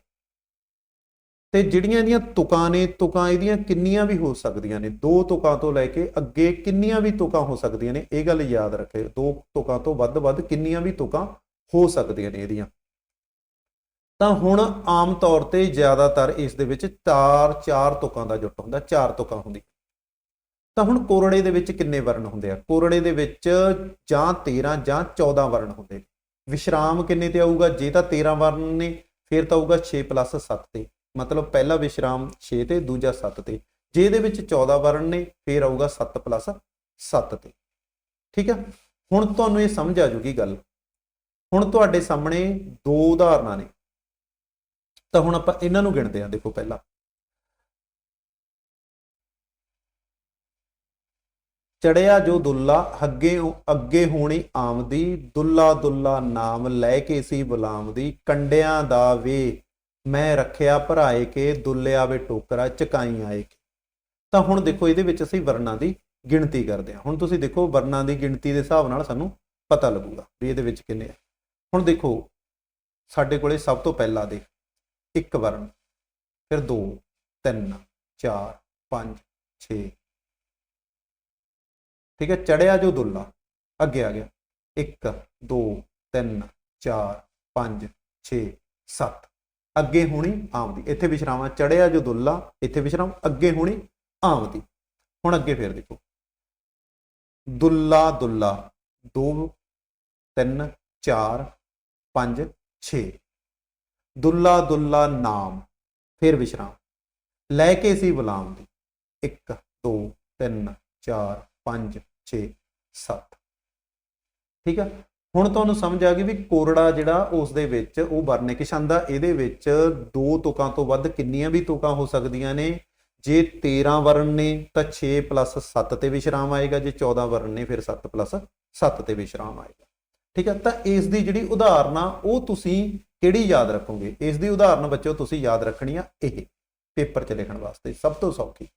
ਤੇ ਜਿਹੜੀਆਂ ਇਹਦੀਆਂ ਤੁਕਾਂ ਨੇ, ਤੁਕਾਂ ਇਹਦੀਆਂ ਕਿੰਨੀਆਂ ਵੀ ਹੋ ਸਕਦੀਆਂ ਨੇ, ਦੋ ਤੁਕਾਂ ਤੋਂ ਲੈ ਕੇ ਅੱਗੇ ਕਿੰਨੀਆਂ ਵੀ ਤੁਕਾਂ ਹੋ ਸਕਦੀਆਂ ਨੇ, ਇਹ ਗੱਲ ਯਾਦ ਰੱਖੇ। ਦੋ ਤੁਕਾਂ ਤੋਂ ਵੱਧ ਵੱਧ ਕਿੰਨੀਆਂ ਵੀ ਤੁਕਾਂ ਹੋ ਸਕਦੀਆਂ ਨੇ ਇਹਦੀਆਂ। ਤਾਂ ਹੁਣ ਆਮ ਤੌਰ ਤੇ ਜ਼ਿਆਦਾਤਰ ਇਸ ਦੇ ਵਿੱਚ 4-4 ਤੁਕਾਂ ਦਾ ਜੁੱਟ ਹੁੰਦਾ 4 ਤੁਕਾਂ ਹੁੰਦੀ। ਤਾਂ ਹੁਣ ਕੋਰੜੇ ਦੇ ਵਿੱਚ ਕਿੰਨੇ ਵਰਣ ਹੁੰਦੇ ਆ? ਕੋਰੜੇ ਦੇ ਵਿੱਚ ਜਾਂ 13 ਜਾਂ 14 ਵਰਣ ਹੁੰਦੇ ਨੇ। ਵਿਸ਼ਰਾਮ ਕਿੰਨੇ ਤੇ ਆਊਗਾ? ਜੇ ਤਾਂ 13 ਵਰਣ ਨੇ, ਫਿਰ ਤਾਂ ਆਊਗਾ 6 7 ਤੇ। ਮਤਲਬ ਪਹਿਲਾ ਵਿਸ਼ਰਾਮ 6 ਤੇ, ਦੂਜਾ 7 ਤੇ। ਜੇ ਦੇ ਵਿੱਚ 14 ਵਰਣ ਨੇ, ਫਿਰ ਆਊਗਾ 7 7 ਤੇ। ਠੀਕ ਹੈ ਹੁਣ ਤੁਹਾਨੂੰ ਇਹ ਸਮਝ ਆ ਜੂਗੀ ਗੱਲ। ਹੁਣ ਤੁਹਾਡੇ ਸਾਹਮਣੇ ਦੋ ਉਦਾਹਰਨਾਂ ਨੇ। ਤਾਂ ਹੁਣ ਆਪਾਂ ਇਹਨਾਂ ਨੂੰ ਗਿਣਦੇ ਹਾਂ, ਦੇਖੋ ਪਹਿਲਾਂ। ਚੜਿਆ ਜੋ ਦੁੱਲਾ, ਅੱਗੇ ਅੱਗੇ ਹੋਣੀ ਆਮਦੀ, ਦੁੱਲਾ ਦੁੱਲਾ ਨਾਮ ਲੈ ਕੇ ਸੀ ਗੁਲਾਮ ਦੀ ਕੰਡਿਆਂ ਦਾ ਵੇ, ਮੈਂ ਰੱਖਿਆ ਭਰਾਏ ਕੇ, ਦੁੱਲਿਆ ਵੇ ਟੋਕਰਾ ਚਕਾਈ ਆਏ ਕੇ। ਤਾਂ ਹੁਣ ਦੇਖੋ ਇਹਦੇ ਵਿੱਚ ਅਸੀਂ ਵਰਨਾਂ ਦੀ ਗਿਣਤੀ ਕਰਦੇ ਹਾਂ। ਹੁਣ ਤੁਸੀਂ ਦੇਖੋ ਵਰਨਾਂ ਦੀ ਗਿਣਤੀ ਦੇ ਹਿਸਾਬ ਨਾਲ ਸਾਨੂੰ ਪਤਾ ਲੱਗੂਗਾ ਵੀ ਇਹਦੇ ਵਿੱਚ ਕਿੰਨੇ ਆ। ਹੁਣ ਦੇਖੋ, ਸਾਡੇ ਕੋਲੇ ਸਭ ਤੋਂ ਪਹਿਲਾਂ ਦੇ ਇੱਕ ਵਰਨ ਫਿਰ 2 3 4 5 6 ਠੀਕ ਹੈ, ਚੜਿਆ ਜੋ ਦੁੱਲਾ, ਅੱਗੇ ਆ ਗਿਆ। 1 2 3 4 5 6 7 ਅੱਗੇ ਹੋਣੀ ਆਮਦੀ। ਇੱਥੇ ਵਿਸ਼ਰਾਮ ਚੜਿਆ ਜੋ ਦੁੱਲਾ, ਇੱਥੇ ਵਿਸ਼ਰਾਮ, ਅੱਗੇ ਹੋਣੀ ਆਮਦੀ। ਹੁਣ ਅੱਗੇ ਫੇਰ ਦੇਖੋ। ਦੁੱਲਾ ਦੁੱਲਾ 2 3 4 5 6 ਦੁੱਲਾ ਦੁੱਲਾ ਨਾਮ, ਫਿਰ ਵਿਸ਼ਰਾਮ। ਲੈ ਕੇ ਸੀ ਗੁਲਾਮ ਦੀ। 1 2 3 4 5 6 7 ਠੀਕ ਆ? ਹੁਣ ਤੁਹਾਨੂੰ ਸਮਝ ਆ ਗਈ ਵੀ ਕੋਰੜਾ ਜਿਹੜਾ ਉਸ ਦੇ ਵਿੱਚ, ਉਹ ਵਰਣਿਕ ਛੰਦ ਆ। ਇਹਦੇ ਵਿੱਚ ਦੋ ਤੁਕਾਂ ਤੋਂ ਵੱਧ ਕਿੰਨੀਆਂ ਵੀ ਤੁਕਾਂ ਹੋ ਸਕਦੀਆਂ ਨੇ? ਜੇ 13 ਵਰਨ ਨੇ, ਤਾਂ 6 7 ਤੇ ਵਿਸ਼ਰਾਮ ਆਏਗਾ। ਜੇ 14 ਵਰਨ ਨੇ, ਫਿਰ 7 7 ਤੇ ਵਿਸ਼ਰਾਮ ਆਏਗਾ। ਠੀਕ ਹੈ ਤਾਂ ਇਸ ਦੀ ਜਿਹੜੀ ਉਦਾਹਰਨਾ ਉਹ ਤੁਸੀਂ ਕਿਹੜੀ ਯਾਦ ਰੱਖੋਗੇ? ਇਸ ਦੀ ਉਦਾਹਰਨ ਬੱਚਿਓ, ਤੁਸੀਂ ਯਾਦ ਰੱਖਣੀ ਆ ਇਹ ਪੇਪਰ 'ਚ ਲਿਖਣ ਵਾਸਤੇ, ਸਭ ਤੋਂ ਸੌਖੀ।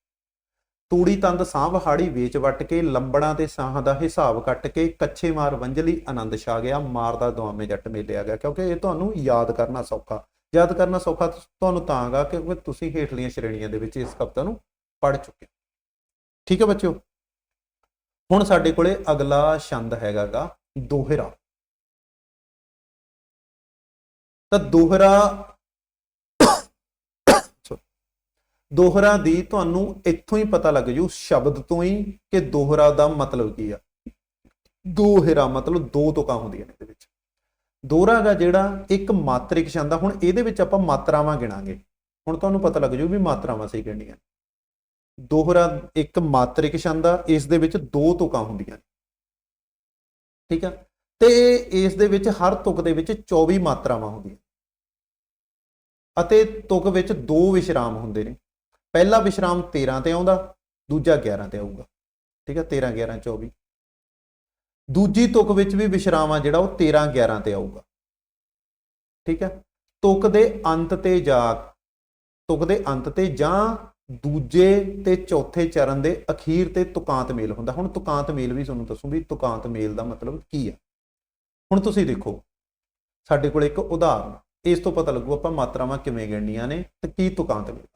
ਤੂੜੀ ਤੰਦ ਸਾਂਭ ਹਾੜੀ ਵੇਚ ਵੱਟ ਕੇ, ਲੰਬੜਾਂ ਤੇ ਸਾਹਾਂ ਦਾ ਹਿਸਾਬ ਕੱਟ ਕੇ, ਕੱਛੇ ਮਾਰ ਵੰਜਲੀ ਆਨੰਦ ਛਾ ਗਿਆ, ਮਾਰਦਾ ਦੁਆਮੇ ਜੱਟ ਮੇਲਿਆ ਗਿਆ। ਕਿਉਂਕਿ ਇਹ ਤੁਹਾਨੂੰ ਯਾਦ ਕਰਨਾ ਸੌਖਾ। ਯਾਦ ਕਰਨਾ ਸੌਖਾ ਤੁਹਾਨੂੰ ਤਾਂ ਗਾ ਕਿਉਂਕਿ ਤੁਸੀਂ ਹੇਠਲੀਆਂ ਸ਼੍ਰੇਣੀਆਂ ਦੇ ਵਿੱਚ ਇਸ ਕਵਿਤਾ ਨੂੰ ਪੜ੍ਹ ਚੁੱਕੇ ਠੀਕ ਹੈ ਬੱਚਿਓ? ਹੁਣ ਸਾਡੇ ਕੋਲੇ ਅਗਲਾ ਛੰਦ ਹੈਗਾਗਾ ਦੋਹਰਾ। ਤਾਂ ਦੋਹਰਾ ਦੋਹਰਾ ਦੀ ਤੁਹਾਨੂੰ ਇੱਥੋਂ ਹੀ ਪਤਾ ਲੱਗ ਜੂ, ਸ਼ਬਦ ਤੋਂ ਹੀ ਕਿ ਦੋਹਰਾ ਦਾ ਮਤਲਬ ਕੀ ਆ। ਦੋਹਰਾ ਮਤਲਬ ਦੋ ਤੁਕਾਂ ਹੁੰਦੀਆਂ ਨੇ ਇਹਦੇ ਵਿੱਚ। ਦੋਹਰਾ ਦਾ ਜਿਹੜਾ ਇੱਕ ਮਾਤਰਿਕ ਛੰਦ ਆ, ਹੁਣ ਇਹਦੇ ਵਿੱਚ ਆਪਾਂ ਮਾਤਰਾਵਾਂ ਗਿਣਾਂਗੇ। ਹੁਣ ਤੁਹਾਨੂੰ ਪਤਾ ਲੱਗ ਜੂ ਵੀ ਮਾਤਰਾਵਾਂ ਸਹੀ ਗਿਣਨੀਆਂ ਦੋਹਰਾ ਇੱਕ ਮਾਤਰਿਕ ਛੰਦ ਆ, ਇਸ ਦੇ ਵਿੱਚ ਦੋ ਤੁਕਾਂ ਹੁੰਦੀਆਂ ਨੇ। ਠੀਕ ਆ? ਤੇ ਇਸ ਦੇ ਵਿੱਚ ਹਰ ਤੁਕ ਦੇ ਵਿੱਚ 24 ਮਾਤਰਾਵਾਂ ਹੁੰਦੀਆਂ ਅਤੇ ਤੁਕ ਵਿੱਚ ਦੋ ਵਿਸ਼ਰਾਮ ਹੁੰਦੇ ਨੇ। ਪਹਿਲਾ ਵਿਸ਼ਰਾਮ 13 ਤੇ ਆਉਂਦਾ, ਦੂਜਾ 11 ਤੇ ਆਊਗਾ। ਠੀਕ ਹੈ 13 11 24 ਦੂਜੀ ਤੁਕ ਵਿੱਚ ਵੀ ਵਿਸ਼ਰਾਮ ਆ ਜਿਹੜਾ, ਉਹ 13 11 ਤੇ ਆਊਗਾ। ਠੀਕ ਹੈ ਤੁਕ ਦੇ ਅੰਤ ਤੇ ਜਾ, ਤੁਕ ਦੇ ਅੰਤ ਤੇ ਜਾਂ ਦੂਜੇ ਤੇ ਚੌਥੇ ਚਰਨ ਦੇ ਅਖੀਰ ਤੇ ਤੁਕਾਂਤ ਮੇਲ ਹੁੰਦਾ। ਹੁਣ ਤੁਕਾਂਤ ਮੇਲ ਵੀ ਤੁਹਾਨੂੰ ਦੱਸੂ ਵੀ ਤੁਕਾਂਤ ਮੇਲ ਦਾ ਮਤਲਬ ਕੀ ਆ। ਹੁਣ ਤੁਸੀਂ ਦੇਖੋ, ਸਾਡੇ ਕੋਲ ਇੱਕ ਉਦਾਹਰਨ ਇਸ ਤੋਂ ਪਤਾ ਲੱਗੂ ਆਪਾਂ ਮਾਤਰਾਵਾਂ ਕਿਵੇਂ ਗਿਣਨੀਆਂ ਨੇ ਤੇ ਕੀ ਤੁਕਾਂਤ ਮੇਲ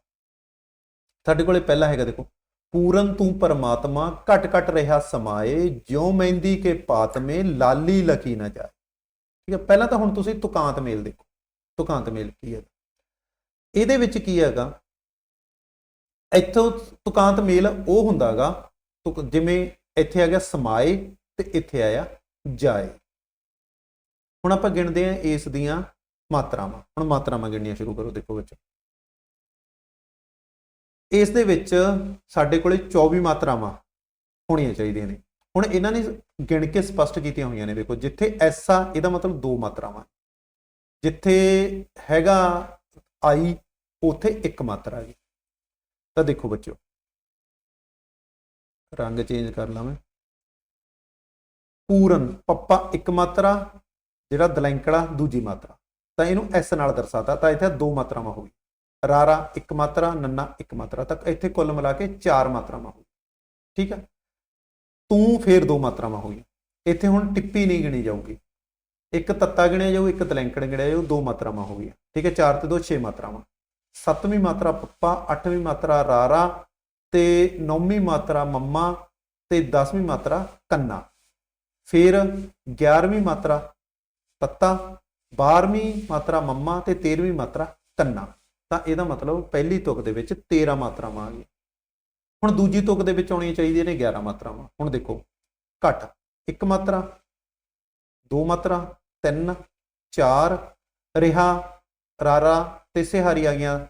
ਸਾਡੇ ਕੋਲੇ ਪਹਿਲਾ ਹੈਗਾ ਦੇਖੋ, ਪੂਰਨ ਤੂੰ ਪਰਮਾਤਮਾ, ਘਟ ਘਟ ਰਿਹਾ ਸਮਾਏ, ਜਿਉ ਮਹਿੰਦੀ ਕੇ ਪਾਤ ਮੇ ਲਾਲੀ ਲਕੀ ਨਾ ਜਾਏ। ਠੀਕ ਹੈ, ਪਹਿਲਾਂ ਤਾਂ ਹੁਣ ਤੁਸੀਂ ਤੁਕਾਂਤ ਮੇਲ ਦੇਖੋ ਤੁਕਾਂਤ ਮੇਲ ਕੀ ਹੈ। ਇਹਦੇ ਵਿੱਚ ਕੀ ਹੈਗਾ, ਇੱਥੋਂ ਤੁਕਾਂਤ ਮੇਲ ਉਹ ਹੁੰਦਾਗਾ, ਤੁਕ ਜਿਵੇਂ ਇੱਥੇ ਆ ਗਿਆ ਸਮਾਏ ਤੇ ਇੱਥੇ ਆਇਆ ਜਾਏ। ਹੁਣ ਆਪਾਂ ਗਿਣਦੇ ਆਂ ਇਸ ਦੀਆਂ ਮਾਤਰਾਵਾਂ, ਹੁਣ ਮਾਤਰਾਵਾਂ ਗਿਣਨੀਆਂ ਸ਼ੁਰੂ ਕਰੋ ਦੇਖੋ ਵਿੱਚ। ਇਸ ਦੇ ਵਿੱਚ ਸਾਡੇ ਕੋਲੇ 24 ਮਾਤਰਾਵਾਂ ਹੋਣੀਆਂ ਚਾਹੀਦੀਆਂ ਨੇ। ਹੁਣ ਇਹਨਾਂ ਨੇ ਗਿਣ ਕੇ ਸਪਸ਼ਟ ਕੀਤੀਆਂ ਹੋਈਆਂ ਨੇ, ਦੇਖੋ ਜਿੱਥੇ ਐਸ ਆ, ਇਹਦਾ ਮਤਲਬ ਦੋ ਮਾਤਰਾਵਾਂ ਜਿੱਥੇ ਹੈਗਾ ਆਈ ਉੱਥੇ ਇੱਕ ਮਾਤਰਾ ਹੈਗੀ ਤਾਂ ਦੇਖੋ ਬੱਚਿਓ। ਰੰਗ ਚੇਂਜ ਕਰ ਲਾਂ ਮੈਂ। ਪੂਰਨ, ਪੱਪਾ ਇੱਕ ਮਾਤਰਾ, ਜਿਹੜਾ ਦਲੈਂਕੜਾ ਦੂਜੀ ਮਾਤਰਾ। ਤਾਂ ਇਹਨੂੰ ਐਸ ਨਾਲ ਦਰਸਾਤਾ, ਤਾਂ ਇੱਥੇ ਦੋ ਮਾਤਰਾਵਾਂ ਹੋ ਗਈ ਰਾਰਾ ਇੱਕ ਮਾਤਰਾ, ਨੰਨਾ ਇੱਕ ਮਾਤਰਾ ਤੱਕ ਇੱਥੇ ਕੁੱਲ ਮਿਲਾ ਕੇ ਚਾਰ ਮਾਤਰਾਵਾਂ ਹੋ ਠੀਕ ਹੈ ਤੂੰ ਫੇਰ ਦੋ ਮਾਤਰਾਵਾਂ ਹੋ ਗਈਆਂ। ਇੱਥੇ ਹੁਣ ਟਿੱਪੀ ਨਹੀਂ ਗਿਣੀ ਜਾਊਗੀ। ਇੱਕ ਤੱਤਾ ਗਿਣਿਆ ਜਾਊ, ਇੱਕ ਤਲੈਂਕੜ ਗਿਣਿਆ ਜਾਊ, ਦੋ ਮਾਤਰਾਵਾਂ ਹੋ ਗਈਆਂ। ਠੀਕ ਹੈ ਚਾਰ ਤੇ 2 6 ਮਾਤਰਾਵਾਂ। ਸੱਤਵੀਂ ਮਾਤਰਾ ਪੱਪਾ, ਅੱਠਵੀਂ ਮਾਤਰਾ ਰਾਰਾ, ਤੇ ਨੌਵੀਂ ਮਾਤਰਾ ਮੰਮਾ, ਤੇ 10ਵੀਂ ਮਾਤਰਾ ਕੰਨਾ। ਫਿਰ 11ਵੀਂ ਮਾਤਰਾ ਤੱਤਾ 12ਵੀਂ ਮਾਤਰਾ ਮੰਮਾ ਤੇ 13ਵੀਂ ਮਾਤਰਾ ਕੰਨਾ। ਤਾਂ ਇਹਦਾ ਮਤਲਬ ਪਹਿਲੀ ਤੁਕ ਦੇ ਵਿੱਚ 13 ਮਾਤਰਾਵਾਂ ਆ ਗਈਆਂ। ਹੁਣ ਦੂਜੀ ਤੁਕ ਦੇ ਵਿੱਚ ਆਉਣੀਆਂ ਚਾਹੀਦੀਆਂ ਨੇ 11 ਮਾਤਰਾਵਾਂ। ਹੁਣ ਦੇਖੋ, ਘਟ ਇੱਕ ਮਾਤਰਾ, ਦੋ ਮਾਤਰਾ, ਤਿੰਨ, ਚਾਰ, ਰਿਹਾ, ਰਾਰਾ ਤੇ ਸਿਹਾਰੀ ਆ ਗਈਆਂ।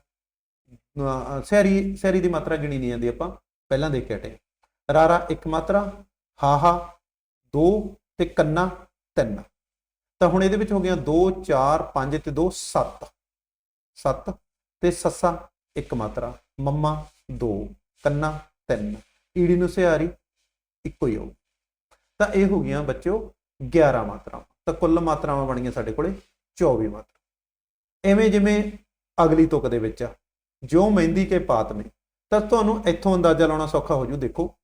ਅਹ ਸਿਹਾਰੀ ਸਿਹਾਰੀ ਦੀ ਮਾਤਰਾ ਗਿਣੀ ਨਹੀਂ ਜਾਂਦੀ ਆਪਾਂ, ਪਹਿਲਾਂ ਦੇਖ ਕੇ ਹਟੇ ਰਾਰਾ ਇੱਕ ਮਾਤਰਾ, ਹਾਹਾ, ਦੋ ਤੇ ਕੰਨਾ, ਤਿੰਨ। ਤਾਂ ਹੁਣ ਇਹਦੇ ਵਿੱਚ ਹੋ ਗਿਆ 2 4 5 ਤੇ 2 7 7 ਤੇ ਸੱਸਾ, ਇੱਕ ਮਾਤਰਾ। ਮੰਮਾ, ਦੋ। ਕੰਨਾ, ਤਿੰਨ। ਈੜੀ ਨੂੰ ਸਿਹਾਰੀ, ਇੱਕੋ ਹੀ ਹੋ ਤਾਂ ਇਹ ਹੋ ਗਈਆਂ ਬੱਚਿਓ 11 ਮਾਤਰਾਵਾਂ। ਤਾਂ ਕੁੱਲ ਮਾਤਰਾਵਾਂ ਬਣੀਆਂ ਸਾਡੇ ਕੋਲੇ 24 ਮਾਤਰਾ। ਐਵੇਂ ਜਿਵੇਂ ਅਗਲੀ ਤੁਕ ਦੇ ਵਿੱਚ ਆ। ਜੋ ਮਹਿੰਦੀ ਕੇ ਪਾਤ ਨੇ ਤਾਂ ਤੁਹਾਨੂੰ ਇੱਥੋਂ ਅੰਦਾਜ਼ਾ ਲਾਉਣਾ ਸੌਖਾ ਹੋ ਜੂ। ਦੇਖੋ।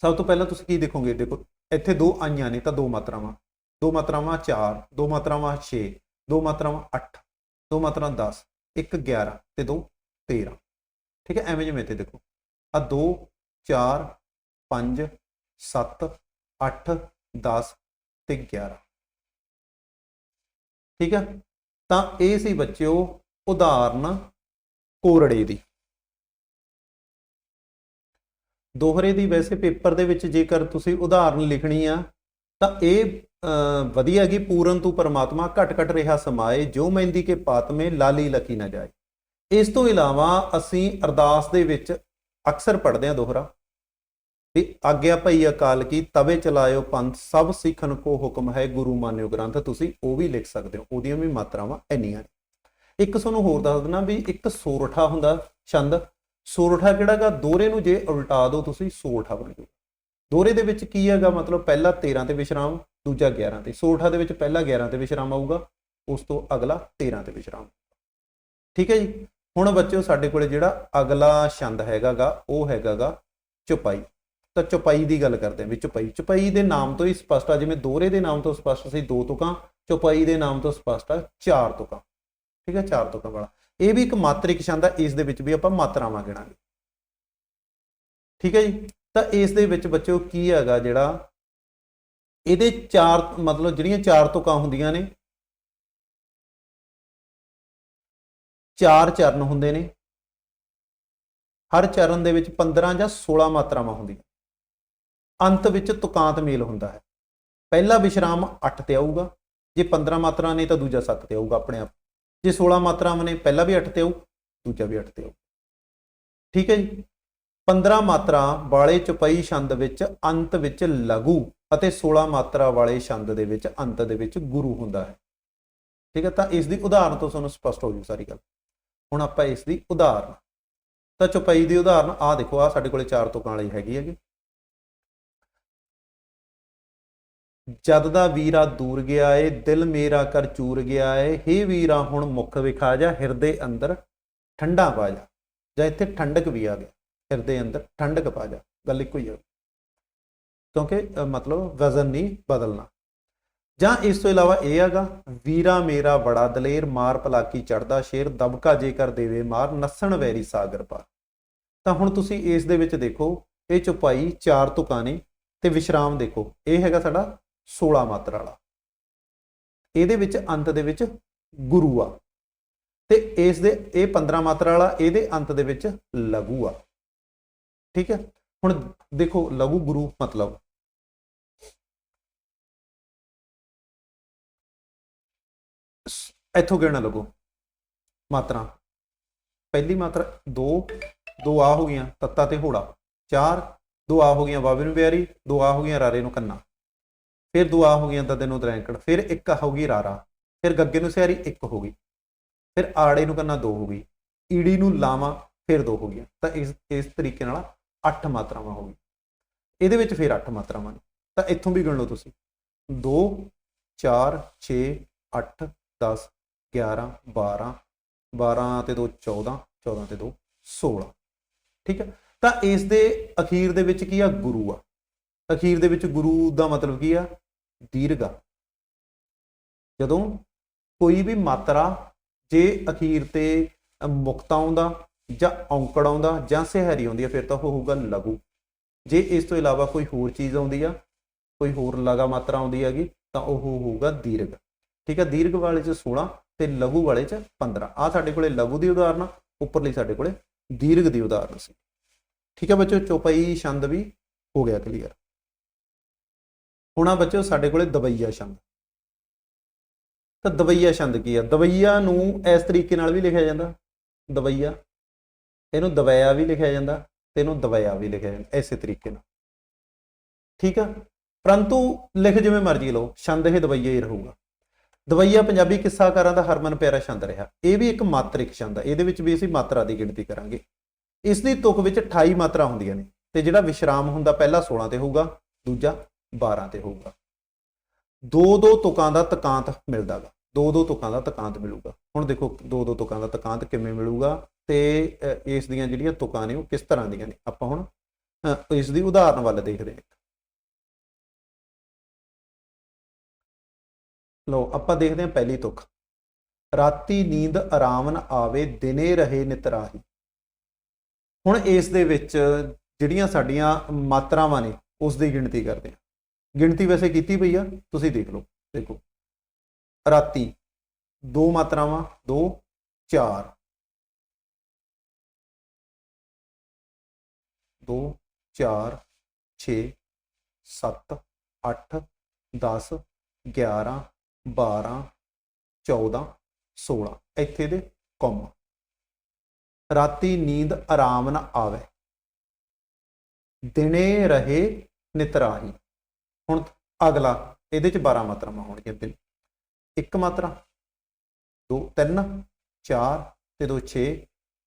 ਸਭ ਤੋਂ ਪਹਿਲਾਂ ਤੁਸੀਂ ਕੀ ਦੇਖੋਗੇ? ਦੇਖੋ, ਇੱਥੇ ਦੋ ਆਈਆਂ ਨੇ ਤਾਂ ਦੋ ਮਾਤਰਾਵਾਂ। ਦੋ ਮਾਤਰਾਵਾਂ 4 ਦੋ ਮਾਤਰਾਵਾਂ 6 ਦੋ ਮਾਤਰਾਵਾਂ 8 ਦੋ ਮਾਤਰਾ 10 ਇੱਕ 11 ਤੇ ਦੋ 13 ਠੀਕ ਹੈ? ਐਵੇਂ ਜਿਵੇਂ ਇੱਥੇ ਦੇਖੋ। ਆ 2 4 5 7 8 10 ਤੇ 11 ਠੀਕ ਹੈ? ਤਾਂ ਇਹ ਸੀ ਬੱਚਿਓ ਉਦਾਹਰਨ ਕੋਰੜੇ ਦੀ। ਦੋਹਰੇ ਦੀ ਵੈਸੇ ਪੇਪਰ ਦੇ ਵਿੱਚ ਜੇਕਰ ਤੁਸੀਂ ਉਦਾਹਰਨ ਲਿਖਣੀ ਆ ਤਾਂ ਇਹ ਵਧੀਆ ਕਿ ਪੂਰਨ ਤੂੰ ਪਰਮਾਤਮਾ, ਘਟ ਘਟ ਰਿਹਾ ਸਮਾਏ, ਜੋ ਮਹਿੰਦੀ ਕੇ ਪਾਤਮੇ, ਲਾਲੀ ਲਕੀ ਨਾ ਜਾਏ। ਇਸ ਤੋਂ ਇਲਾਵਾ ਅਸੀਂ ਅਰਦਾਸ ਦੇ ਵਿੱਚ ਅਕਸਰ ਪੜ੍ਹਦੇ ਹਾਂ ਦੋਹਰਾ। ਵੀ ਆਗਿਆ ਭਈ ਅਕਾਲ ਕੀ, ਤਵੇ ਚਲਾਇਓ ਪੰਥ, ਸਭ ਸਿੱਖਨ ਕੋ ਹੁਕਮ ਹੈ, ਗੁਰੂ ਮਾਨਿਓ ਗ੍ਰੰਥ, ਤੁਸੀਂ ਉਹ ਵੀ ਲਿਖ ਸਕਦੇ ਹੋ। ਉਹਦੀਆਂ ਵੀ ਮਾਤਰਾਵਾਂ ਇੰਨੀਆਂ ਨੇ। ਇੱਕ ਤੁਹਾਨੂੰ ਹੋਰ ਦੱਸ ਦਿੰਦਾ ਵੀ ਇੱਕ ਸੋਰਠਾ ਹੁੰਦਾ, ਛੰਦ। ਸੋਰਠਾ ਕਿਹੜਾ ਗਾ? ਦੋਹਰੇ ਨੂੰ ਜੇ ਉਲਟਾ ਦਿਓ ਤੁਸੀਂ, ਸੋਰਠਾ ਬਣ ਜਾਊਗਾ ਦੋਹਰੇ ਦੇ ਵਿੱਚ ਕੀ ਹੈਗਾ? ਮਤਲਬ ਪਹਿਲਾ 13 ਤੇ ਵਿਸ਼ਰਾਮ, ਦੂਜਾ 11 ਤੇ। ਸੋਰਠਾ ਦੇ ਵਿੱਚ ਪਹਿਲਾ 11 ਤੇ ਵਿਸ਼ਰਾਮ ਆਊਗਾ, ਉਸ ਤੋਂ ਅਗਲਾ 13 ਤੇ ਵਿਸ਼ਰਾਮ। ਠੀਕ ਹੈ ਜੀ? ਹੁਣ ਬੱਚਿਓ, ਸਾਡੇ ਕੋਲੇ ਜਿਹੜਾ ਅਗਲਾ ਛੰਦ ਹੈਗਾਗਾ, ਉਹ ਹੈਗਾਗਾ ਚੁਪਾਈ। ਤਾਂ ਚੁਪਾਈ ਦੀ ਗੱਲ ਕਰਦੇ ਹਾਂ ਵੀ ਚੁਪਾਈ। ਚੁਪਾਈ ਦੇ ਨਾਮ ਤੋਂ ਹੀ ਸਪਸ਼ਟ ਆ, ਜਿਵੇਂ ਦੋਹਰੇ ਦੇ ਨਾਮ ਤੋਂ ਸਪਸ਼ਟ ਸੀ ਦੋ ਤੁਕਾਂ, ਚੁਪਾਈ ਦੇ ਨਾਮ ਤੋਂ ਸਪਸ਼ਟ ਆ ਚਾਰ ਤੁਕਾਂ। ਠੀਕ ਹੈ? ਚਾਰ ਤੁਕਾਂ ਵਾਲਾ। ਇਹ ਵੀ ਇੱਕ ਮਾਤਰਿਕ ਛੰਦ ਆ, ਇਸ ਦੇ ਵਿੱਚ ਵੀ ਆਪਾਂ ਮਾਤਰਾਵਾਂ ਗਿਣਾਂਗੇ। ਠੀਕ ਹੈ ਜੀ? ਤਾਂ ਇਸ ਦੇ ਵਿੱਚ ਬੱਚਿਓ ਕੀ ਹੈਗਾ ਜਿਹੜਾ ਇਹਦੇ ਚਾਰ, ਮਤਲਬ ਜਿਹੜੀਆਂ ਚਾਰ ਤੁਕਾਂ ਹੁੰਦੀਆਂ ਨੇ, ਚਾਰ ਚਰਨ ਹੁੰਦੇ ਨੇ, ਹਰ ਚਰਨ ਦੇ ਵਿੱਚ 15 ਜਾਂ 16 ਮਾਤਰਾਵਾਂ ਹੁੰਦੀਆਂ। ਅੰਤ ਵਿੱਚ ਤੁਕਾਂਤ ਮੇਲ ਹੁੰਦਾ ਹੈ। ਪਹਿਲਾ ਵਿਸ਼ਰਾਮ 8 ਤੇ ਆਊਗਾ, ਜੇ 15 ਮਾਤਰਾ ਨੇ ਤਾਂ ਦੂਜਾ 7 ਤੇ ਆਊਗਾ ਆਪਣੇ ਆਪ। ਜੇ 16 ਮਾਤਰਾਵਾਂ ਨੇ, ਪਹਿਲਾ ਵੀ 8 ਤੇ ਆਊ, ਦੂਜਾ ਵੀ 8 ਤੇ ਆਊ। ਠੀਕ ਹੈ ਜੀ? 15 ਮਾਤਰਾ ਵਾਲੇ ਚੁਪਈ ਛੰਦ ਵਿੱਚ ਅੰਤ ਵਿੱਚ ਲਘੂ ਅਤੇ 16 ਮਾਤਰਾ ਵਾਲੇ ਛੰਦ ਦੇ ਵਿੱਚ ਅੰਤ ਦੇ ਵਿੱਚ ਗੁਰੂ ਹੁੰਦਾ ਹੈ। ਠੀਕ ਹੈ, ਤਾਂ ਇਸ ਦੀ ਉਦਾਹਰਨ ਤੋਂ ਤੁਹਾਨੂੰ ਸਪਸ਼ਟ ਹੋ ਜੂ ਸਾਰੀ ਗੱਲ। ਹੁਣ ਆਪਾਂ ਇਸ ਦੀ ਉਦਾਹਰਨ, ਤਾਂ ਚੁਪਈ ਦੀ ਉਦਾਹਰਨ ਆ ਦੇਖੋ ਆ ਸਾਡੇ ਕੋਲੇ ਚਾਰ ਤੁਕਾਂ ਵਾਲੀ ਹੈਗੀ ਹੈਗੀ। ਜਦ ਦਾ ਵੀਰਾ ਦੂਰ ਗਿਆ ਏ, ਦਿਲ ਮੇਰਾ ਕਰ ਚੂਰ ਗਿਆ ਏ, ਹੇ ਵੀਰਾ ਹੁਣ ਮੁਖ ਵਿਖਾ ਜਾ, ਹਿਰਦੇ ਅੰਦਰ ਠੰਡਾ ਪਾ ਜਾ। ਜਾਂ ਇੱਥੇ ਠੰਡਕ ਵੀ ਆ ਗਿਆ ਹਿਰਦੇ ਅੰਦਰ ਠੰਡਕ ਪਾ ਜਾ, ਗੱਲ ਇੱਕੋ ਹੀ ਹੈ ਕਿਉਂਕਿ ਮਤਲਬ ਵਜ਼ਨ ਨਹੀਂ ਬਦਲਣਾ। ਜਾਂ ਇਸ ਤੋਂ ਇਲਾਵਾ ਇਹ ਹੈਗਾ, ਵੀਰਾ ਮੇਰਾ ਬੜਾ ਦਲੇਰ, ਮਾਰ ਪਲਾਕੀ ਚੜਦਾ ਸ਼ੇਰ, ਦਬਕਾ ਜੇਕਰ ਦੇਵੇ ਮਾਰ, ਨਸਣ ਵੈਰੀ ਸਾਗਰ ਪਾ ਤਾਂ ਹੁਣ ਤੁਸੀਂ ਇਸ ਦੇ ਵਿੱਚ ਦੇਖੋ, ਇਹ ਚੁਪਾਈ ਚਾਰ ਤੁਕਾਂ ਤੇ ਵਿਸ਼ਰਾਮ ਦੇਖੋ, ਇਹ ਹੈਗਾ ਸਾਡਾ 16 ਮਾਤਰਾ ਵਾਲਾ। ਇਹਦੇ ਵਿੱਚ ਅੰਤ ਦੇ ਵਿੱਚ ਗੁਰੂ ਆ। ਤੇ ਇਸ ਦੇ, ਇਹ 15 ਮਾਤਰਾ ਵਾਲਾ, ਇਹਦੇ ਅੰਤ ਦੇ ਵਿੱਚ ਲਘੂ ਆ। ਠੀਕ ਹੈ? ਹੁਣ ਦੇਖੋ, ਲਘੂ ਗੁਰੂ ਮਤਲਬ। ਇੱਥੋਂ ਗਿਣਨ ਲੱਗੋ ਮਾਤਰਾ। ਪਹਿਲੀ ਮਾਤਰਾ 2 ਦੋ ਆ ਹੋ ਗਈਆਂ, ਤੱਤਾ ਤੇ ਹੋੜਾ। 4 ਦੋ ਆ ਹੋ ਗਈਆਂ, ਬਾਬੇ ਨੂੰ ਪਿਆਰੀ, ਦੋ ਆ ਹੋ ਗਈਆਂ, ਰਾਰੇ ਨੂੰ ਕੰਨਾ। ਫਿਰ ਦੋ ਆ ਹੋ ਗਈਆਂ, ਦਦੇ ਨੂੰ ਦਰੈਂਕੜ। ਫਿਰ ਇੱਕ ਹੋ ਗਈ, ਰਾਰਾ। ਫਿਰ ਗੱਗੇ ਨੂੰ ਸਿਆਰੀ ਇੱਕ ਹੋ ਗਈ। ਫਿਰ ਆੜੇ ਨੂੰ ਕੰਨਾ, ਦੋ ਹੋ ਗਈ। ਈੜੀ ਨੂੰ ਲਾਵਾਂ, ਫਿਰ ਦੋ ਹੋ ਗਈਆਂ। ਤਾਂ ਇਸ ਇਸ ਤਰੀਕੇ ਨਾਲ 8 ਮਾਤਰਾਵਾਂ ਹੋ ਗਈਆਂ। ਇਹਦੇ ਵਿੱਚ ਫਿਰ 8 ਮਾਤਰਾਵਾਂ ਨੇ। ਤਾਂ ਇੱਥੋਂ ਵੀ ਗਿਣ ਲਓ ਤੁਸੀਂ। 2 4 6 8 10 11 12 12 ਤੇ 2 14 14 ਤੇ 2 16 ਠੀਕ ਹੈ? ਤਾਂ ਇਸ ਦੇ ਅਖੀਰ ਦੇ ਵਿੱਚ ਕੀ ਆ? ਗੁਰੂ ਆ। ਅਖੀਰ ਦੇ ਵਿੱਚ ਗੁਰੂ ਦਾ ਮਤਲਬ ਕੀ ਆ? ਦੀਰਘ ਆ। ਜਦੋਂ ਕੋਈ ਵੀ ਮਾਤਰਾ ਜੇ ਅਖੀਰ ਤੇ ਅ, ਮੁਕਤਾ ਆਉਂਦਾ ਜਾਂ ਔਂਕੜ ਆਉਂਦਾ ਜਾਂ ਸਿਹਰੀ ਆਉਂਦੀ ਆ ਫਿਰ ਤਾਂ ਉਹ ਹੋਊਗਾ ਲਘੂ। ਜੇ ਇਸ ਤੋਂ ਇਲਾਵਾ ਕੋਈ ਹੋਰ ਚੀਜ਼ ਆਉਂਦੀ ਆ ਕੋਈ ਹੋਰ ਲਗਾ ਮਾਤਰਾ ਆਉਂਦੀ ਹੈਗੀ ਤਾਂ ਉਹ ਹੋਊਗਾ ਦੀਰਘ। ਠੀਕ ਹੈ ਦੀਰਘ ਵਾਲੇ ਚ 16 ਤੇ ਲਘੂ ਵਾਲੇ ਚ 15 ਆ ਸਾਡੇ ਕੋਲੇ ਲਘੂ ਦੀ ਉਦਾਹਰਨ ਆ, ਉੱਪਰਲੀ ਸਾਡੇ ਕੋਲੇ ਦੀਰਘ ਦੀ ਉਦਾਹਰਨ ਸੀ। ਠੀਕ ਹੈ ਬੱਚੋ ਚੌਪਈ ਛੰਦ ਵੀ ਹੋ ਗਿਆ ਕਲੀਅਰ ਹੁਣ ਆ ਬੱਚੋ ਸਾਡੇ ਕੋਲੇ ਦਵਈਆ ਛੰਦ। ਤਾਂ ਦਵਈਆ ਛੰਦ ਕੀ ਆ? ਦਵਈਆ ਨੂੰ ਇਸ ਤਰੀਕੇ ਨਾਲ ਵੀ ਲਿਖਿਆ ਜਾਂਦਾ। ਦਵਈਆ ਇਹਨੂੰ ਦਵਾਇਆ ਵੀ ਲਿਖਿਆ ਜਾਂਦਾ ਤੇ ਇਹਨੂੰ ਦਵਾਇਆ ਵੀ ਲਿਖਿਆ ਜਾਂਦਾ, ਇਸੇ ਤਰੀਕੇ ਨਾਲ। ਠੀਕ ਆ? ਪਰੰਤੂ ਲਿਖ ਜਿਵੇਂ ਮਰਜ਼ੀ ਲਓ, ਛੰਦ ਇਹ ਦਵਈਆ ਹੀ ਰਹੂਗਾ। ਦਵਈਆ ਪੰਜਾਬੀ ਕਿੱਸਾਕਾਰਾਂ ਦਾ ਹਰਮਨ ਪਿਆਰਾ ਛੰਦ ਰਿਹਾ। ਇਹ ਵੀ ਇੱਕ ਮਾਤਰਿਕ ਛੰਦ ਹੈ ਇਹਦੇ ਵਿੱਚ ਵੀ ਅਸੀਂ ਮਾਤਰਾ ਦੀ ਗਿਣਤੀ ਕਰਾਂਗੇ। ਇਸ ਦੀ ਤੁਕ ਵਿੱਚ 28 ਮਾਤਰਾ ਹੁੰਦੀਆਂ ਨੇ ਤੇ ਜਿਹੜਾ ਵਿਸ਼ਰਾਮ ਹੁੰਦਾ ਪਹਿਲਾ 16 ਤੇ ਹੋਊਗਾ, ਦੂਜਾ 12 ਤੇ ਹੋਊਗਾ। ਦੋ ਦੋ ਤੁਕਾਂ ਦਾ ਤਕਾਂਤ ਮਿਲਦਾਗਾ। ਦੋ ਦੋ ਤੁਕਾਂ ਦਾ ਤਕਾਂਤ ਮਿਲੂਗਾ। ਹੁਣ ਦੇਖੋ ਦੋ ਦੋ ਤੁਕਾਂ ਦਾ ਤਕਾਂਤ ਕਿਵੇਂ ਮਿਲੂਗਾ ਤੇ ਇਸ ਦੀਆਂ ਜਿਹੜੀਆਂ ਤੁਕਾਂ ਨੇ ਉਹ ਕਿਸ ਤਰ੍ਹਾਂ ਦੀਆਂ ਨੇ? ਆਪਾਂ ਹੁਣ ਅ, ਇਸ ਦੀ ਉਦਾਹਰਨ ਵੱਲ ਦੇਖਦੇ ਹਾਂ। ਲਓ ਆਪਾਂ ਦੇਖਦੇ ਹਾਂ ਪਹਿਲੀ ਤੁਕ। ਰਾਤੀ ਨੀਂਦ ਆਰਾਮ ਨ ਆਵੇ ਦਿਨੇ ਰਹੇ ਨਿਤਰਾਹੀ ਹੁਣ ਇਸ ਦੇ ਵਿੱਚ ਜਿਹੜੀਆਂ ਸਾਡੀਆਂ ਮਾਤਰਾਵਾਂ ਨੇ ਉਸ ਦੀ ਗਿਣਤੀ ਕਰਦੇ ਹਾਂ। ਗਿਣਤੀ ਵੈਸੇ ਕੀਤੀ ਪਈ ਆ ਤੁਸੀਂ ਦੇਖ ਲਓ। ਦੇਖੋ ਰਾਤੀ। ਦੋ ਮਾਤਰਾਵਾਂ 2 4 2 4 6 7 8 10 11 12 14 16 ਇੱਥੇ ਦੇ ਕੌਮਾ ਰਾਤੀ ਨੀਂਦ ਆਰਾਮ ਨਾ ਆਵੇ। ਦਿਨੇ ਰਹੇ ਨਿਤਰਾਹੀ। ਹੁਣ ਅਗਲਾ, ਇਹਦੇ ਚ 12 ਮਾਤਰਾਵਾਂ ਹੋਣਗੀਆਂ ਦਿਨ ਇੱਕ ਮਾਤਰਾ 2 3 4 ਤੇ 2 6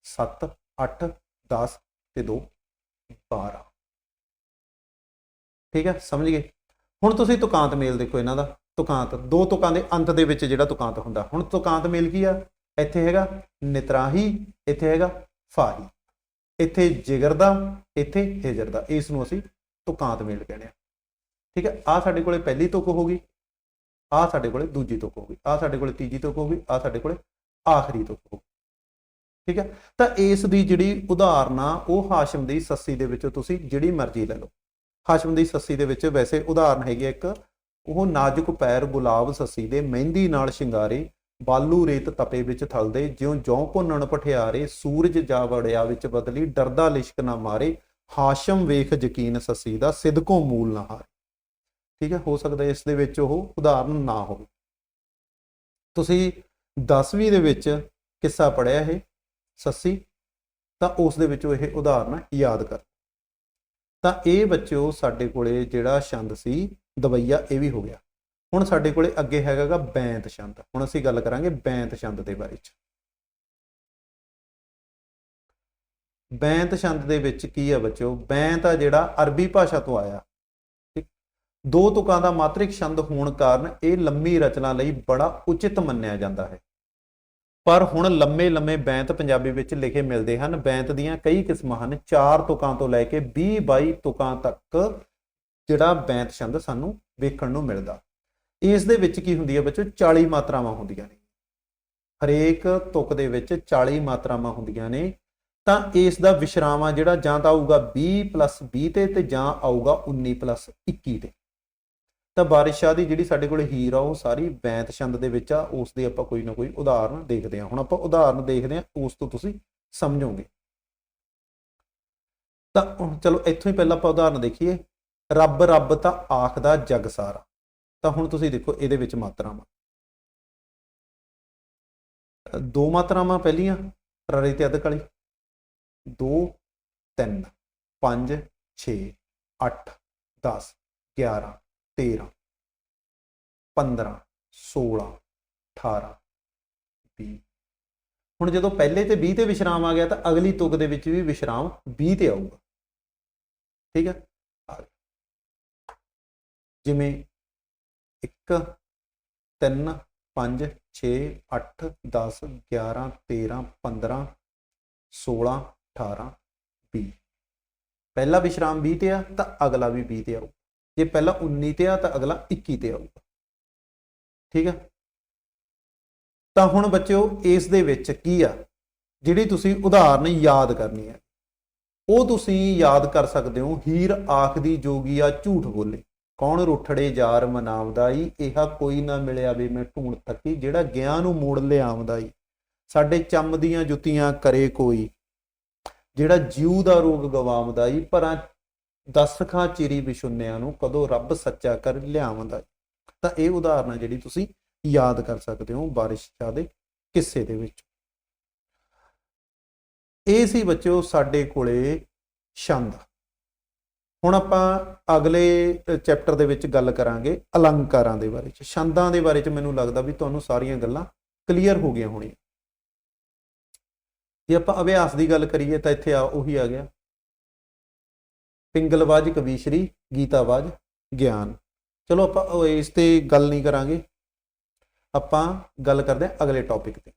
7 8 10 ਤੇ 2 12 ਠੀਕ ਹੈ, ਸਮਝ ਗਏ? ਹੁਣ ਤੁਸੀਂ ਤੁਕਾਂਤ ਮੇਲ ਦੇਖੋ ਇਹਨਾਂ ਦਾ, ਤੁਕਾਂਤ। ਦੋ ਤੁਕਾਂ ਦੇ ਅੰਤ ਦੇ ਵਿੱਚ ਜਿਹੜਾ ਤੁਕਾਂਤ ਹੁੰਦਾ। ਹੁਣ ਤੁਕਾਂਤ ਮੇਲ ਕੀ ਆ? ਇੱਥੇ ਹੈਗਾ ਨਿਤਰਾਹੀ, ਇੱਥੇ ਹੈਗਾ ਫਾਹੀ। ਇੱਥੇ ਜਿਗਰ ਦਾ ਇੱਥੇ ਹਿਜਰ ਦਾ ਇਸ ਨੂੰ ਅਸੀਂ ਤੁਕਾਂਤ ਮੇਲ ਕਹਿੰਦੇ ਆ ਠੀਕ ਹੈ ਆ ਸਾਡੇ ਕੋਲੇ ਪਹਿਲੀ ਤੁਕ ਹੋ ਗਈ। ਆ ਸਾਡੇ ਕੋਲੇ ਦੂਜੀ ਤੁਕ ਹੋ ਗਈ, ਆ ਸਾਡੇ ਕੋਲੇ ਤੀਜੀ ਤੁਕ ਹੋ ਗਈ, ਆ ਸਾਡੇ ਕੋਲੇ ਆਖਰੀ ਤੁਕ ਹੋ ਗਈ। ਠੀਕ ਹੈ? ਤਾਂ ਇਸ ਦੀ ਜਿਹੜੀ ਉਦਾਹਰਨ ਆ ਉਹ ਹਾਸ਼ਮ ਦੀ ਸੱਸੀ ਦੇ ਵਿੱਚੋਂ ਤੁਸੀਂ ਜਿਹੜੀ ਮਰਜ਼ੀ ਲੈ ਲਓ। ਹਾਸ਼ਮ ਦੀ ਸੱਸੀ ਦੇ ਵਿੱਚ ਵੈਸੇ ਉਦਾਹਰਨ ਹੈਗੀ ਇੱਕ, ਉਹ ਨਾਜ਼ੁਕ ਪੈਰ ਗੁਲਾਬ ਸੱਸੀ ਦੇ ਮਹਿੰਦੀ ਨਾਲ ਸ਼ਿੰਗਾਰੇ, ਬਾਲੂ ਰੇਤ ਤਪੇ ਵਿੱਚ ਥਲਦੇ, ਜਿਉਂ ਜੌਂ ਭੁੰਨਣ ਪਠਿਆਰੇ, ਸੂਰਜ ਜਾ ਵੜਿਆ ਵਿੱਚ ਬਦਲੀ, ਡਰਦਾ ਲਿਸ਼ਕ ਨਾ ਮਾਰੇ, ਹਾਸ਼ਮ ਵੇਖ ਯਕੀਨ ਸੱਸੀ ਦਾ ਸਿਦਕੋਂ ਮੂਲ ਨਾ ਹਾਰੇ। ਠੀਕ ਹੈ, ਹੋ ਸਕਦਾ ਇਸ ਦੇ ਵਿੱਚ ਉਹ ਉਦਾਹਰਨ ਨਾ ਹੋਵੇ। ਤੁਸੀਂ 10ਵੀਂ ਦੇ ਵਿੱਚ ਕਿੱਸਾ ਪੜਿਆ ਇਹ, ਸੱਸੀ, ਤਾਂ ਉਸ ਦੇ ਵਿੱਚੋਂ ਇਹ ਉਦਾਹਰਨ ਯਾਦ ਕਰ। ਤਾਂ ਇਹ ਬੱਚਿਓ ਸਾਡੇ ਕੋਲੇ ਜਿਹੜਾ ਛੰਦ ਸੀ, ਦਵਈਆ, ਇਹ ਵੀ ਹੋ ਗਿਆ। ਹੁਣ ਸਾਡੇ ਕੋਲੇ ਅੱਗੇ ਹੈਗਾਗਾ ਬੈਂਤ ਛੰਦ। ਹੁਣ ਅਸੀਂ ਗੱਲ ਕਰਾਂਗੇ ਬੈਂਤ ਛੰਦ ਦੇ ਬਾਰੇ ਚ। ਬੈਂਤ ਛੰਦ ਦੇ ਵਿੱਚ ਕੀ ਆ ਬੱਚਿਓ? ਬੈਂਤ ਆ ਜਿਹੜਾ ਅਰਬੀ ਭਾਸ਼ਾ ਤੋਂ ਆਇਆ। ਦੋ ਤੁਕਾਂ ਦਾ ਮਾਤ੍ਰਿਕ ਛੰਦ ਹੋਣ ਕਾਰਨ ਇਹ ਲੰਮੀ ਰਚਨਾ ਲਈ ਬੜਾ ਉਚਿਤ ਮੰਨਿਆ ਜਾਂਦਾ ਹੈ। ਪਰ ਹੁਣ ਲੰਮੇ ਲੰਮੇ ਬੈਂਤ ਪੰਜਾਬੀ ਵਿੱਚ ਲਿਖੇ ਮਿਲਦੇ ਹਨ। ਬੈਂਤ ਦੀਆਂ ਕਈ ਕਿਸਮਾਂ ਹਨ। ਚਾਰ ਤੁਕਾਂ ਤੋਂ ਲੈ ਕੇ 20 22 ਤੁਕਾਂ ਤੱਕ ਜਿਹੜਾ ਬੈਂਤ ਛੰਦ ਸਾਨੂੰ ਵੇਖਣ ਨੂੰ ਮਿਲਦਾ। ਇਸ ਦੇ ਵਿੱਚ ਕੀ ਹੁੰਦੀ ਹੈ ਬੱਚੋ? 40 ਮਾਤਰਾਵਾਂ ਹੁੰਦੀਆਂ ਨੇ। ਹਰੇਕ ਤੁਕ ਦੇ ਵਿੱਚ 40 ਮਾਤਰਾਵਾਂ ਹੁੰਦੀਆਂ ਨੇ। ਤਾਂ ਇਸ ਦਾ ਵਿਸ਼ਰਾਮ ਜਿਹੜਾ ਜਾਂ ਤਾਂ ਆਊਗਾ 20 20 ਤੇ ਤੇ ਜਾਂ ਆਊਗਾ 19 21 ਤੇ। ਤਾਂ ਬਾਰਿਸ਼ ਦੀ ਜਿਹੜੀ ਸਾਡੇ ਕੋਲ ਹੀਰ ਆ, ਉਹ ਸਾਰੀ ਬੈਂਤ ਛੰਦ ਦੇ ਵਿੱਚ ਆ ਉਸ ਦੇ ਆਪਾਂ ਕੋਈ ਨਾ ਕੋਈ ਉਦਾਹਰਨ ਦੇਖਦੇ ਹਾਂ। ਹੁਣ ਆਪਾਂ ਉਦਾਹਰਨ ਦੇਖਦੇ ਹਾਂ, ਉਸ ਤੋਂ ਤੁਸੀਂ ਸਮਝੋਗੇ। ਤਾਂ ਚਲੋ, ਇੱਥੋਂ ਹੀ ਪਹਿਲਾਂ ਆਪਾਂ ਉਦਾਹਰਨ ਦੇਖੀਏ। ਰੱਬ ਰੱਬ ਤਾਂ ਆਖਦਾ ਜਗ ਸਾਰਾ। ਤਾਂ ਹੁਣ ਤੁਸੀਂ ਦੇਖੋ, ਇਹਦੇ ਵਿੱਚ ਮਾਤਰਾਵਾਂ। ਦੋ ਮਾਤਰਾਵਾਂ ਪਹਿਲੀਆਂ, ਰਰੇ ਤੇ ਅਧਕ ਵਾਲੀ 2 3 5 6 8 10 11 13 15 16 18 20 ਹੁਣ ਜਦੋਂ ਪਹਿਲੇ ਤੇ 20 ਤੇ ਵਿਸ਼ਰਾਮ ਆ ਗਿਆ ਤਾਂ ਅਗਲੀ ਤੁਕ ਦੇ ਵਿੱਚ ਵੀ ਵਿਸ਼ਰਾਮ 20 ਤੇ ਆਊਗਾ। ਠੀਕ ਹੈ ਜਿਵੇਂ 1 3 5 6 8 10 11 13 15 16 18 20 ਪਹਿਲਾ ਵਿਸ਼ਰਾਮ 20 ਤੇ ਆ ਤਾਂ ਅਗਲਾ ਵੀ 20 ਤੇ ਆਊ ਜੇ ਪਹਿਲਾਂ 19 ਤੇ ਆ ਤਾਂ ਅਗਲਾ 21 ਤੇ ਆਊਗਾ। ਠੀਕ ਆ? ਤਾਂ ਹੁਣ ਬੱਚਿਓ, ਇਸ ਦੇ ਵਿੱਚ ਕੀ ਆ? ਜਿਹੜੀ ਤੁਸੀਂ ਉਦਾਹਰਨ ਯਾਦ ਕਰਨੀ ਹੈ। ਉਹ ਤੁਸੀਂ ਯਾਦ ਕਰ ਸਕਦੇ ਹੋ, ਹੀਰ ਆਖਦੀ ਜੋਗੀਆ ਝੂਠ ਬੋਲੇ। ਕੌਣ ਰੁੱਠੜੇ ਜਾਰ ਮਨਾਵਦਾ ਈ ਇਹਾ ਕੋਈ ਨਾ ਮਿਲਿਆ ਵੇ ਮੈਂ ਢੂੰਡ ਥੱਕੀ ਜਿਹੜਾ ਗਿਆ ਨੂੰ ਮੋੜ ਲਿਆਵਦਾ ਈ ਸਾਡੇ ਚੰਮ ਦੀਆਂ ਜੁੱਤੀਆਂ ਕਰੇ ਕੋਈ। ਜਿਹੜਾ ਜੀਉ ਦਾ ਰੋਗ ਗਵਾਵਦਾ ਈ ਦਸ ਖਾਂ ਚਿਰੀ ਵਿਸ਼ੁੰਨਿਆਂ ਨੂੰ ਕਦੋਂ ਰੱਬ ਸੱਚਾ ਕਰ ਲਿਆਵਦਾ ਈ। ਤਾਂ ਇਹ ਉਦਾਹਰਨ ਆ ਜਿਹੜੀ ਤੁਸੀਂ ਯਾਦ ਕਰ ਸਕਦੇ ਹੋ ਬਾਰਿਸ਼ ਸ਼ਾਹ ਦੇ ਕਿੱਸੇ ਦੇ ਵਿੱਚ। ਇਹ ਸੀ ਬੱਚਿਓ ਸਾਡੇ ਕੋਲੇ ਛੰਦ। ਹੁਣ ਆਪਾਂ ਅਗਲੇ ਚੈਪਟਰ ਦੇ ਵਿੱਚ ਗੱਲ ਕਰਾਂਗੇ ਅਲੰਕਾਰਾਂ ਦੇ ਬਾਰੇ ਚ। ਛੰਦਾਂ ਦੇ ਬਾਰੇ ਚ ਮੈਨੂੰ ਲੱਗਦਾ ਵੀ ਤੁਹਾਨੂੰ ਸਾਰੀਆਂ ਗੱਲਾਂ ਕਲੀਅਰ ਹੋ ਗਈਆਂ ਹੋਣੀਆਂ। ਜੇ ਆਪਾਂ ਅਭਿਆਸ ਦੀ ਗੱਲ ਕਰੀਏ ਤਾਂ ਇੱਥੇ ਆ, ਉਹੀ ਆ ਗਿਆ। ਪਿੰਗਲਵਾਜ ਕਵੀਸ਼ਰੀ, ਗੀਤਾਵਾਜ ਗਿਆਨ। ਚਲੋ ਆਪਾਂ ਇਸ ਤੇ ਗੱਲ ਨਹੀਂ ਕਰਾਂਗੇ। ਆਪਾਂ ਗੱਲ ਕਰਦੇ ਹਾਂ ਅਗਲੇ ਟੌਪਿਕ ਤੇ।